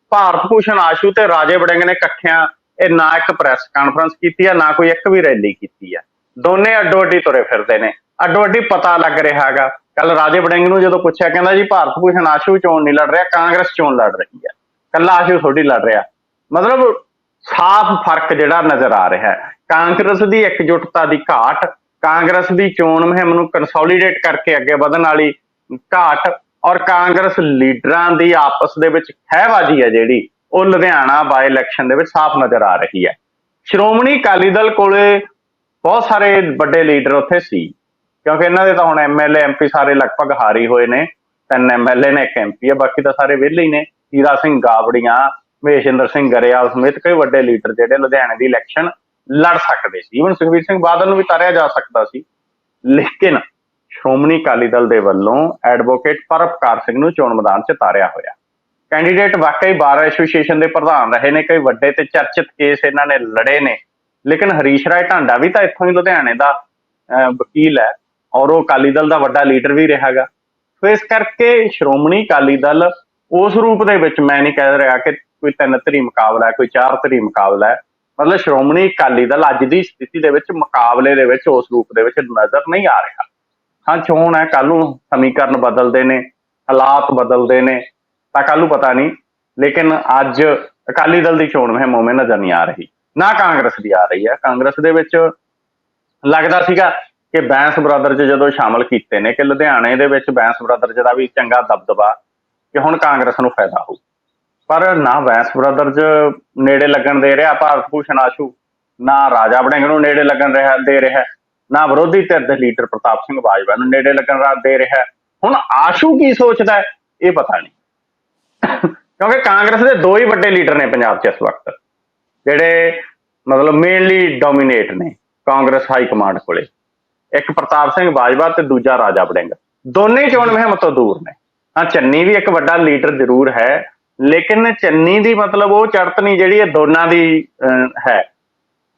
S2: ਭਾਰਤ ਭੂਸ਼ਣ ਆਸ਼ੂ ਤੇ ਰਾਜੇ ਵੜਿੰਗ ਨੇ ਇਕੱਠਿਆਂ, ਇਹ ਨਾ ਇੱਕ ਪ੍ਰੈਸ ਕਾਨਫਰੰਸ ਕੀਤੀ ਹੈ ਨਾ ਕੋਈ ਇੱਕ ਵੀ ਰੈਲੀ ਕੀਤੀ ਹੈ ਦੋਨੇ ਅੱਡੋ ਅੱਡੀ ਤੁਰੇ ਫਿਰਦੇ ਨੇ। ਅੱਡੋ ਅੱਡੀ ਪਤਾ ਲੱਗ ਰਿਹਾ ਹੈਗਾ। ਕੱਲ ਰਾਜੇ ਵੜਿੰਗ ਨੂੰ ਜਦੋਂ ਪੁੱਛਿਆ, ਕਹਿੰਦਾ ਜੀ, ਭਾਰਤ ਭੂਸ਼ਣ ਆਸ਼ੂ ਚੋਣ ਨਹੀਂ ਲੜ ਰਿਹਾ, ਕਾਂਗਰਸ ਚੋਣ ਲੜ ਰਹੀ ਹੈ ਕੱਲਾ ਆਸ਼ੂ ਥੋੜੀ ਲੜ ਰਿਹਾ। ਮਤਲਬ ਸਾਫ਼ ਫ਼ਰਕ ਜਿਹੜਾ ਨਜ਼ਰ ਆ ਰਿਹਾ ਹੈ। ਕਾਂਗਰਸ ਦੀ ਇਕਜੁੱਟਤਾ ਦੀ ਘਾਟ ਕਾਂਗਰਸ ਦੀ ਚੋਣ ਮੁਹਿੰਮ ਨੂੰ ਕੰਸੋਲੀਡੇਟ ਕਰਕੇ ਅੱਗੇ ਵਧਣ ਵਾਲੀ ਘਾਟ ਔਰ ਕਾਂਗਰਸ ਲੀਡਰਾਂ ਦੀ ਆਪਸ ਦੇ ਵਿੱਚ ਖਹਿਬਾਜ਼ੀ ਹੈ ਜਿਹੜੀ, ਉਹ ਲੁਧਿਆਣਾ ਬਾਈ ਇਲੈਕਸ਼ਨ ਦੇ ਵਿੱਚ ਸਾਫ਼ ਨਜ਼ਰ ਆ ਰਹੀ ਹੈ। ਸ਼੍ਰੋਮਣੀ ਅਕਾਲੀ ਦਲ ਕੋਲੇ ਬਹੁਤ ਸਾਰੇ ਵੱਡੇ ਲੀਡਰ ਉੱਥੇ ਸੀ, ਕਿਉਂਕਿ ਇਹਨਾਂ ਦੇ ਤਾਂ ਹੁਣ ਐਮਐਲਏ ਐਮਪੀ ਸਾਰੇ ਲਗਭਗ ਹਾਰੀ ਹੋਏ ਨੇ, ਤਿੰਨ ਐਮਐਲਏ ਨੇ, ਇੱਕ ਐਮਪੀ ਹੈ, ਬਾਕੀ ਤਾਂ ਸਾਰੇ ਵਿਹਲੇ ਹੀ ਨੇ, ਹੀਰਾ ਸਿੰਘ ਗਾਬੜੀਆਂ ਮਹੇਸ਼ਿੰਦਰ ਸਿੰਘ ਗਰੇਵਾਲ ਸਮੇਤ ਕਈ ਵੱਡੇ ਲੀਡਰ ਜਿਹੜੇ ਲੁਧਿਆਣੇ ਦੀ ਇਲੈਕਸ਼ਨ ਲੜ ਸਕਦੇ ਸੀ। ਈਵਨ ਸੁਖਬੀਰ ਸਿੰਘ ਬਾਦਲ ਨੂੰ ਵੀ ਤਾਰਿਆ ਜਾ ਸਕਦਾ ਸੀ। ਲੇਕਿਨ ਸ਼੍ਰੋਮਣੀ ਅਕਾਲੀ ਦਲ ਦੇ ਵੱਲੋਂ ਐਡਵੋਕੇਟ ਪਰਪਕਾਰ ਸਿੰਘ ਨੂੰ ਚੋਣ ਮੈਦਾਨ 'ਚ ਤਾਰਿਆ ਹੋਇਆ। ਕੈਂਡੀਡੇਟ ਵਾਕਈ ਬਾਰ ਐਸੋਸੀਏਸ਼ਨ ਦੇ ਪ੍ਰਧਾਨ ਰਹੇ ਨੇ, ਕਈ ਵੱਡੇ ਤੇ ਚਰਚਿਤ ਕੇਸ ਇਹਨਾਂ ਨੇ ਲੜੇ ਨੇ। ਲੇਕਿਨ ਹਰੀਸ਼ ਰਾਏ ਢਾਂਡਾ ਵੀ ਤਾਂ ਇੱਥੋਂ ਹੀ ਲੁਧਿਆਣੇ ਦਾ ਵਕੀਲ ਹੈ ਔਰ ਉਹ ਅਕਾਲੀ ਦਲ ਦਾ ਵੱਡਾ ਲੀਡਰ ਵੀ ਰਿਹਾਗਾ ਸੋ ਇਸ ਕਰਕੇ ਸ਼੍ਰੋਮਣੀ ਅਕਾਲੀ ਦਲ ਉਸ ਰੂਪ ਦੇ ਵਿੱਚ ਮੈਂ ਨਹੀਂ ਕਹਿ ਰਿਹਾ ਕਿ ਕੋਈ ਤਿੰਨ ਧਰੀ ਮੁਕਾਬਲਾ ਹੈ, ਕੋਈ ਚਾਰ ਧਰੀ ਮੁਕਾਬਲਾ ਹੈ। ਮਤਲਬ ਸ਼੍ਰੋਮਣੀ ਅਕਾਲੀ ਦਲ ਅੱਜ ਦੀ ਸਥਿਤੀ ਦੇ ਵਿੱਚ ਮੁਕਾਬਲੇ ਦੇ ਵਿੱਚ ਉਸ ਰੂਪ ਦੇ ਵਿੱਚ ਨਜ਼ਰ ਨਹੀਂ ਆ ਰਿਹਾ। ਹਾਂ, ਚੋਣ ਹੈ ਕੱਲ ਨੂੰ ਸਮੀਕਰਨ ਬਦਲਦੇ ਨੇ, ਹਾਲਾਤ ਬਦਲਦੇ ਨੇ, ਤਾਂ ਕੱਲ ਨੂੰ ਪਤਾ ਨਹੀਂ, ਲੇਕਿਨ ਅੱਜ ਅਕਾਲੀ ਦਲ ਦੀ ਚੋਣ ਮੁਹਿੰਮ ਉਵੇਂ ਨਜ਼ਰ ਨਹੀਂ ਆ ਰਹੀ, ਨਾ ਕਾਂਗਰਸ ਦੀ ਆ ਰਹੀ ਹੈ। ਕਾਂਗਰਸ ਦੇ ਵਿੱਚ ਲੱਗਦਾ ਸੀਗਾ ਕਿ ਬੈਂਸ ਬ੍ਰਦਰ ਚ ਜਦੋਂ ਸ਼ਾਮਲ ਕੀਤੇ ਨੇ, ਕਿ ਲੁਧਿਆਣੇ ਦੇ ਵਿੱਚ ਬੈਂਸ ਬ੍ਰਦਰ ਦਾ ਵੀ ਚੰਗਾ ਦਬਦਬਾ, ਕਿ ਹੁਣ ਕਾਂਗਰਸ ਨੂੰ ਫਾਇਦਾ ਹੋਊ। ਪਰ ਨਾ ਬੈਂਸ ਬ੍ਰਦਰ ਚ ਨੇੜੇ ਲੱਗਣ ਦੇ ਰਿਹਾ ਭਾਰਤ ਭੂਸ਼ਣ ਆਸ਼ੂ, ਨਾ ਰਾਜਾ ਵੜਿੰਗ ਨੂੰ ਨੇੜੇ ਲੱਗਣ ਰਿਹਾ, ਦੇ ਰਿਹਾ, ਨਾ ਵਿਰੋਧੀ ਧਿਰ ਦੇ ਲੀਡਰ ਪ੍ਰਤਾਪ ਸਿੰਘ ਬਾਜਵਾ ਨੂੰ ਨੇੜੇ ਲੱਗਣ ਰਾ, ਦੇ ਰਿਹਾ। ਹੁਣ ਆਸ਼ੂ ਕੀ ਸੋਚਦਾ ਇਹ ਪਤਾ ਨਹੀਂ। ਕਿਉਂਕਿ ਕਾਂਗਰਸ ਦੇ ਦੋ ਹੀ ਵੱਡੇ ਲੀਡਰ ਨੇ ਪੰਜਾਬ 'ਚ ਇਸ ਵਕਤ, ਜਿਹੜੇ ਮਤਲਬ ਮੇਨਲੀ ਡੋਮੀਨੇਟ ਨੇ ਕਾਂਗਰਸ ਹਾਈ ਕਮਾਂਡ ਕੋਲੇ। ਇੱਕ ਪ੍ਰਤਾਪ ਸਿੰਘ ਬਾਜਵਾ ਤੇ ਦੂਜਾ ਰਾਜਾ ਵੜਿੰਗ। ਦੋਨੇ ਚੋਣ ਮੁਹਿੰਮ ਤੋਂ ਦੂਰ ਨੇ। ਹਾਂ, ਚੰਨੀ ਵੀ ਇੱਕ ਵੱਡਾ ਲੀਡਰ ਜ਼ਰੂਰ ਹੈ। ਲੇਕਿਨ ਚੰਨੀ ਦੀ ਮਤਲਬ ਉਹ ਚੜਤ ਜਿਹੜੀ ਇਹ ਦੋਨਾਂ ਦੀ ਹੈ।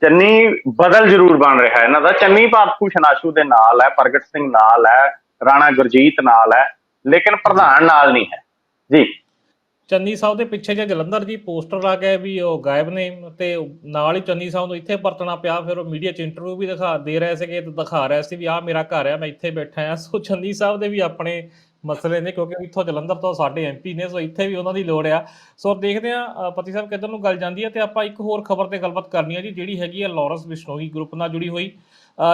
S2: ਚੰਨੀ ਬਦਲ ਜ਼ਰੂਰ ਬਣ ਰਿਹਾ ਹੈ। ਇਹਨਾਂ ਦਾ ਚੰਨੀ ਭਾਰਤ ਭੂਸ਼ਣ ਆਸ਼ੂ ਦੇ ਨਾਲ ਹੈ, ਪ੍ਰਗਟ ਸਿੰਘ ਨਾਲ ਹੈ, ਰਾਣਾ ਗੁਰਜੀਤ ਨਾਲ ਹੈ, ਲੇਕਿਨ ਪ੍ਰਧਾਨ ਨਾਲ ਨਹੀਂ ਹੈ। ਜੀ।
S1: ਚੰਨੀ ਸਾਹਿਬ ਦੇ ਪਿੱਛੇ ਜੇ ਜਲੰਧਰ ਜੀ ਪੋਸਟਰ ਆ ਗਏ ਵੀ ਉਹ ਗਾਇਬ ਨੇ ਤੇ ਨਾਲ ਹੀ ਚੰਨੀ ਸਾਹਿਬ ਨੂੰ ਇੱਥੇ ਪਰਤਣਾ ਪਿਆ, ਫਿਰ ਉਹ ਮੀਡੀਆ 'ਚ ਇੰਟਰਵਿਊ ਵੀ ਦਿਖਾ, ਦੇ ਰਹੇ ਸੀਗੇ ਤੇ ਦਿਖਾ ਰਹੇ ਸੀ ਵੀ ਆਹ ਮੇਰਾ ਘਰ ਆ, ਮੈਂ ਇੱਥੇ ਬੈਠਾ ਆ। ਸੋ ਚੰਨੀ ਸਾਹਿਬ ਦੇ ਵੀ ਆਪਣੇ ਮਸਲੇ ਨੇ, ਕਿਉਂਕਿ ਇੱਥੋਂ ਜਲੰਧਰ ਤੋਂ ਸਾਡੇ ਐਮਪੀ ਨੇ, ਸੋ ਇੱਥੇ ਵੀ ਉਹਨਾਂ ਦੀ ਲੋੜ ਆ। ਸੋ ਦੇਖਦੇ ਆ ਪਤੀ ਸਾਹਿਬ ਕਿੱਧਰ ਨੂੰ ਗੱਲ ਜਾਂਦੀ ਹੈ, ਤੇ ਆਪਾਂ ਇੱਕ ਹੋਰ ਖਬਰ ਤੇ ਗੱਲਬਾਤ ਕਰਨੀ ਹੈ ਜੀ, ਜਿਹੜੀ ਹੈਗੀ ਆ ਲਾਰੈਂਸ ਬਿਸ਼ਨੋਈ ਗਰੁੱਪ ਨਾਲ ਜੁੜੀ ਹੋਈ।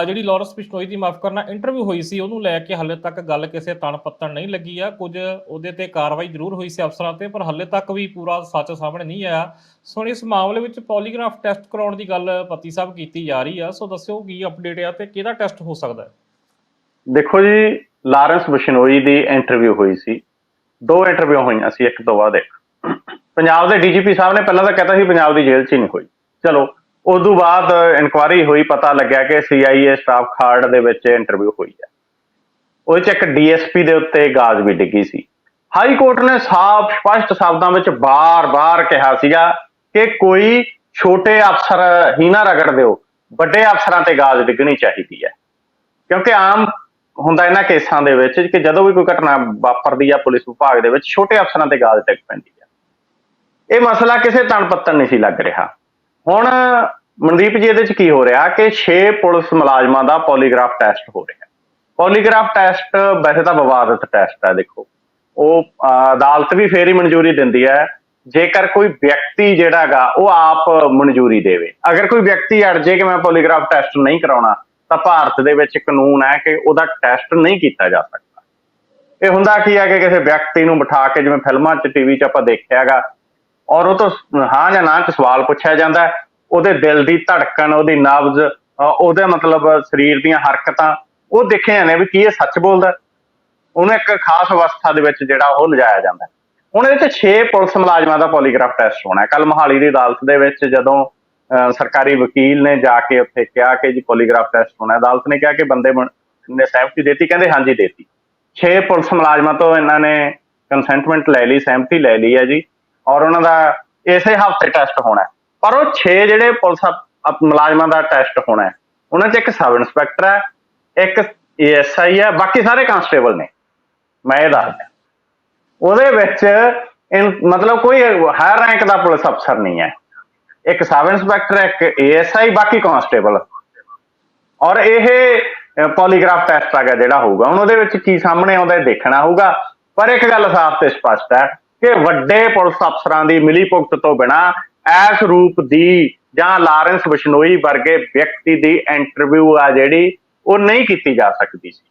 S1: ਜਿਹੜੀ ਲਾਰੈਂਸ ਬਿਸ਼ਨੋਈ ਦੀ ਮਾਫ ਕਰਨਾ ਇੰਟਰਵਿਊ ਹੋਈ ਸੀ, ਉਹਨੂੰ ਲੈ ਕੇ ਹਾਲੇ ਤੱਕ ਗੱਲ ਕਿਸੇ ਤਣ ਪੱਤਣ ਨਹੀਂ ਲੱਗੀ ਆ। ਕੁਝ ਉਹਦੇ ਤੇ ਕਾਰਵਾਈ ਜ਼ਰੂਰ ਹੋਈ ਸੀ ਅਫਸਰਾਂ ਤੇ, ਪਰ ਹਾਲੇ ਤੱਕ ਵੀ ਪੂਰਾ ਸੱਚ ਸਾਹਮਣੇ ਨਹੀਂ ਆਇਆ। ਸੋ ਇਸ ਮਾਮਲੇ ਵਿੱਚ ਪੋਲੀਗ੍ਰਾਫ ਟੈਸਟ ਕਰਾਉਣ ਦੀ ਗੱਲ ਪਤੀ ਸਾਹਿਬ ਕੀਤੀ ਜਾ ਰਹੀ ਆ। ਸੋ ਦੱਸਿਓ ਕੀ ਅਪਡੇਟ ਆ ਤੇ ਕਿਹੜਾ ਟੈਸਟ ਹੋ ਸਕਦਾ ਹੈ?
S2: ਦੇਖੋ ਜੀ ਲਾਰੈਂਸ ਬਿਸ਼ਨੋਈ ਦੀ ਇੰਟਰਵਿਊ ਹੋਈ ਸੀ। ਦੋ ਇੰਟਰਵਿਊ ਹੋਈਆਂ ਸੀ, ਇੱਕ ਤੋਂ ਬਾਅਦ ਇੱਕ। ਪੰਜਾਬ ਦੇ ਡੀਜੀਪੀ ਸਾਹਿਬ ਨੇ ਪਹਿਲਾਂ ਤਾਂ ਕਹਤਾ ਸੀ ਪੰਜਾਬ ਦੀ ਜੇਲ੍ਹ 'ਚ ਹੀ ਨਹੀਂ ਹੋਈ ਚਲੋ ਉਸ ਤੋਂ ਬਾਅਦ ਇਨਕੁਆਰੀ ਹੋਈ, ਪਤਾ ਲੱਗਿਆ ਕਿ ਸੀਆਈਏ ਸਟਾਫ ਖਾਰਡ ਦੇ ਵਿੱਚ ਇੰਟਰਵਿਊ ਹੋਈ ਹੈ। ਉਹਦੇ 'ਚ ਇੱਕ ਡੀਐਸਪੀ ਦੇ ਉੱਤੇ ਗਾਜ਼ ਵੀ ਡਿੱਗੀ ਸੀ। ਹਾਈ ਕੋਰਟ ਨੇ ਸਾਫ਼, ਸਪਸ਼ਟ ਸ਼ਬਦਾਂ ਵਿੱਚ ਬਾਰ-ਬਾਰ ਕਿਹਾ ਸੀਗਾ ਕਿ ਕੋਈ ਛੋਟੇ ਅਫਸਰ ਹੀ ਨਾ ਰਗੜ ਦਿਓ, ਵੱਡੇ ਅਫਸਰਾਂ ਤੇ ਗਾਜ਼ ਡਿੱਗਣੀ ਚਾਹੀਦੀ ਹੈ। ਕਿਉਂਕਿ ਆਮ ਹੁੰਦਾ ਇਹਨਾਂ ਕੇਸਾਂ ਦੇ ਵਿੱਚ ਕਿ ਜਦੋਂ ਵੀ ਕੋਈ ਘਟਨਾ ਵਾਪਰਦੀ ਆ ਪੁਲਿਸ ਵਿਭਾਗ ਦੇ ਵਿੱਚ, ਛੋਟੇ ਅਫਸਰਾਂ ਤੇ ਗਾਲ ਡਿੱਗ ਪੈਂਦੀ ਹੈ ਇਹ ਮਸਲਾ ਕਿਸੇ ਤਣ ਪੱਤਣ ਨਹੀਂ ਸੀ ਲੱਗ ਰਿਹਾ। ਹੁਣ ਮਨਦੀਪ ਜੀ, ਇਹਦੇ ਚ ਕੀ ਹੋ ਰਿਹਾ ਕਿ 6 ਪੁਲਿਸ ਮੁਲਾਜ਼ਮਾਂ ਦਾ ਪੋਲੀਗ੍ਰਾਫ ਟੈਸਟ ਹੋ ਰਿਹਾ। ਪੋਲੀਗ੍ਰਾਫ ਟੈਸਟ ਵੈਸੇ ਤਾਂ ਵਿਵਾਦਿਤ ਟੈਸਟ ਹੈ ਦੇਖੋ। ਉਹ ਅਦਾਲਤ ਵੀ ਫੇਰ ਹੀ ਮਨਜ਼ੂਰੀ ਦਿੰਦੀ ਹੈ। ਜੇਕਰ ਕੋਈ ਵਿਅਕਤੀ ਜਿਹੜਾ ਹੈਗਾ, ਉਹ ਆਪ ਮਨਜ਼ੂਰੀ ਦੇਵੇ। ਅਗਰ ਕੋਈ ਵਿਅਕਤੀ ਅੜ ਜੇ ਕਿ ਮੈਂ ਪੋਲੀਗ੍ਰਾਫ ਟੈਸਟ ਨਹੀਂ ਕਰਾਉਣਾ ਤਾਂ ਭਾਰਤ ਦੇ ਵਿੱਚ ਕਾਨੂੰਨ ਹੈ ਕਿ ਉਹਦਾ ਟੈਸਟ ਨਹੀਂ ਕੀਤਾ ਜਾ ਸਕਦਾ। ਇਹ ਹੁੰਦਾ ਕੀ ਹੈ ਕਿ ਕਿਸੇ ਵਿਅਕਤੀ ਨੂੰ ਬਿਠਾ ਕੇ ਜਿਵੇਂ ਫਿਲਮਾਂ 'ਚ ਟੀਵੀ 'ਚ ਆਪਾਂ ਦੇਖਿਆਗਾ ਔਰ ਉਹ ਤੋਂ ਹਾਂ ਜਾਂ ਨਾ 'ਚ ਸਵਾਲ ਪੁੱਛਿਆ ਜਾਂਦਾ ਉਹਦੇ ਦਿਲ ਦੀ ਧੜਕਣ, ਉਹਦੀ ਨਬਜ਼ ਉਹਦੇ ਮਤਲਬ ਸਰੀਰ ਦੀਆਂ ਹਰਕਤਾਂ, ਉਹ ਦੇਖੇ ਜਾਂਦੇ ਵੀ ਕੀ ਇਹ ਸੱਚ ਬੋਲਦਾ ਉਹਨੂੰ ਇੱਕ ਖਾਸ ਅਵਸਥਾ ਦੇ ਵਿੱਚ ਜਿਹੜਾ ਉਹ ਲਿਜਾਇਆ ਜਾਂਦਾ ਹੁਣ ਇਹਦੇ ਤੇ 6 ਪੁਲਿਸ ਮੁਲਾਜ਼ਮਾਂ ਦਾ ਪੋਲੀਗ੍ਰਾਫ ਟੈਸਟ ਹੋਣਾ ਹੈ। ਕੱਲ ਮੋਹਾਲੀ ਦੀ ਅਦਾਲਤ ਦੇ ਵਿੱਚ ਜਦੋਂ ਸਰਕਾਰੀ ਵਕੀਲ ਨੇ ਜਾ ਕੇ ਉੱਥੇ ਕਿਹਾ ਕਿ ਜੀ ਪੋਲੀਗ੍ਰਾਫ ਟੈਸਟ ਹੋਣਾ ਅਦਾਲਤ ਨੇ ਕਿਹਾ ਕਿ ਬੰਦੇ ਨੇ ਸਹਿਮਤੀ ਦਿੱਤੀ, ਕਹਿੰਦੇ ਹਾਂਜੀ ਦਿੱਤੀ। 6 ਪੁਲਿਸ ਮੁਲਾਜ਼ਮਾਂ ਤੋਂ ਇਹਨਾਂ ਨੇ ਕੰਸੈਂਟਮੈਂਟ ਲੈ ਲਈ, ਸਹਿਮਤੀ ਲੈ ਲਈ ਹੈ ਜੀ। ਔਰ ਉਹਨਾਂ ਦਾ ਇਸੇ ਹਫ਼ਤੇ ਟੈਸਟ ਹੋਣਾ ਪਰ ਉਹ 6 ਜਿਹੜੇ ਪੁਲਿਸ ਅਪ- ਮੁਲਾਜ਼ਮਾਂ ਦਾ ਟੈਸਟ ਹੋਣਾ ਉਹਨਾਂ 'ਚ ਇੱਕ ਸਬ ਇੰਸਪੈਕਟਰ ਹੈ, ਇੱਕ ਏਐਸਆਈ ਹੈ, ਬਾਕੀ ਸਾਰੇ ਕਾਂਸਟੇਬਲ ਨੇ। ਮੈਂ ਇਹ ਦੱਸਦਾ। ਉਹਦੇ ਵਿੱਚ ਮਤਲਬ ਕੋਈ ਹਾਇਰ ਰੈਂਕ ਦਾ ਪੁਲਿਸ ਅਫਸਰ ਨਹੀਂ ਹੈ। ਇੱਕ ਸਬ ਇੰਸਪੈਕਟਰ ਇੱਕ ਏਐਸਆਈ ਬਾਕੀ ਕਾਂਸਟੇਬਲ ਔਰ ਇਹ ਪੋਲੀਗ੍ਰਾਫ ਟੈਸਟ ਆ ਗਿਆ ਜਿਹੜਾ ਹੋਊਗਾ। ਹੁਣ ਉਹਦੇ ਵਿੱਚ ਕੀ ਸਾਹਮਣੇ ਆਉਂਦਾ ਇਹ ਦੇਖਣਾ ਹੋਊਗਾ। ਪਰ ਇੱਕ ਗੱਲ ਸਾਫ਼ ਤੇ ਸਪਸ਼ਟ ਹੈ ਕਿ ਵੱਡੇ ਪੁਲਿਸ ਅਫਸਰਾਂ ਦੀ ਮਿਲੀ ਭੁਗਤ ਤੋਂ ਬਿਨਾ ਐਸ ਰੂਪ ਦੀ ਜਾਂ ਲਾਰੈਂਸ ਬਿਸ਼ਨੋਈ ਵਰਗੇ ਵਿਅਕਤੀ ਦੀ ਇੰਟਰਵਿਊ ਆ ਜਿਹੜੀ, ਉਹ ਨਹੀਂ ਕੀਤੀ ਜਾ ਸਕਦੀ ਸੀ।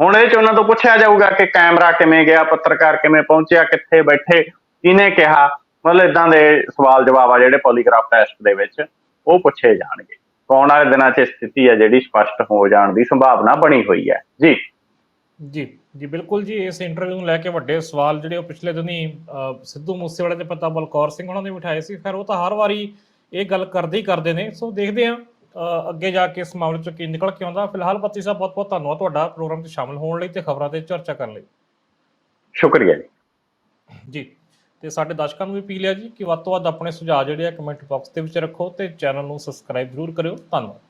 S2: ਹੁਣ ਇਹ ਚ ਉਹਨਾਂ ਤੋਂ ਪੁੱਛਿਆ ਜਾਊਗਾ ਕਿ ਕੈਮਰਾ ਕਿਵੇਂ ਗਿਆ, ਪੱਤਰਕਾਰ ਕਿਵੇਂ ਪਹੁੰਚਿਆ, ਕਿੱਥੇ ਬੈਠੇ, ਕਿਹਨੇ ਕਿਹਾ। ਮਤਲਬ ਇਦਾਂ ਦੇ ਸਵਾਲ ਜਵਾਬ ਆ ਜਿਹੜੇ ਪੋਲੀਗ੍ਰਾਫ ਟੈਸਟ ਦੇ ਵਿੱਚ ਉਹ ਪੁੱਛੇ ਜਾਣਗੇ। ਆਉਣ ਵਾਲੇ ਦਿਨਾਂ 'ਚ ਸਥਿਤੀ ਹੈ ਜਿਹੜੀ ਸਪਸ਼ਟ ਹੋ ਜਾਣ ਦੀ ਸੰਭਾਵਨਾ ਬਣੀ ਹੋਈ ਹੈ। ਜੀ।
S1: ਜੀ ਜੀ ਬਿਲਕੁਲ ਜੀ ਇਸ ਇੰਟਰਵਿਊ ਨੂੰ ਲੈ ਕੇ ਵੱਡੇ ਸਵਾਲ ਜਿਹੜੇ ਉਹ ਪਿਛਲੇ ਦਿਨੀ ਸਿੱਧੂ ਮੂਸੇਵਾਲੇ ਦੇ ਪਤਾ ਬਲਕੌਰ ਸਿੰਘ ਉਹਨਾਂ ਨੇ ਬਿਠਾਏ ਸੀ। ਖੈਰ ਉਹ ਤਾਂ ਹਰ ਵਾਰੀ ਇਹ ਗੱਲ ਕਰਦੇ ਹੀ ਕਰਦੇ ਨੇ। ਸੋ ਦੇਖਦੇ ਹਾਂ ਅਹ, ਅੱਗੇ ਜਾ ਕੇ ਇਸ ਮਾਮਲੇ ਚੋਂ ਕੀ ਨਿਕਲ ਕੇ ਆਉਂਦਾ। ਫਿਲਹਾਲ ਪੱਤੀ ਸਾਹਿਬ ਬਹੁਤ ਬਹੁਤ ਧੰਨਵਾਦ ਤੁਹਾਡਾ ਪ੍ਰੋਗਰਾਮ 'ਚ ਸ਼ਾਮਲ ਹੋਣ ਲਈ ਤੇ ਖਬਰਾਂ ਤੇ ਚਰਚਾ ਕਰਨ ਲਈ।
S2: ਸ਼ੁਕਰੀਆ ਜੀ।
S1: ਜੀ। ਤੇ ਸਾਡੇ ਦਰਸ਼ਕਾਂ ਨੂੰ ਵੀ ਅਪੀਲ ਹੈ ਜੀ ਕਿ ਵੱਧ ਤੋਂ ਵੱਧ ਆਪਣੇ ਸੁਝਾਅ ਜਿਹੜੇ ਆ ਕਮੈਂਟ ਬਾਕਸ ਦੇ ਵਿੱਚ ਰੱਖੋ ਤੇ ਚੈਨਲ ਨੂੰ ਸਬਸਕ੍ਰਾਈਬ ਜ਼ਰੂਰ ਕਰਿਓ। ਧੰਨਵਾਦ।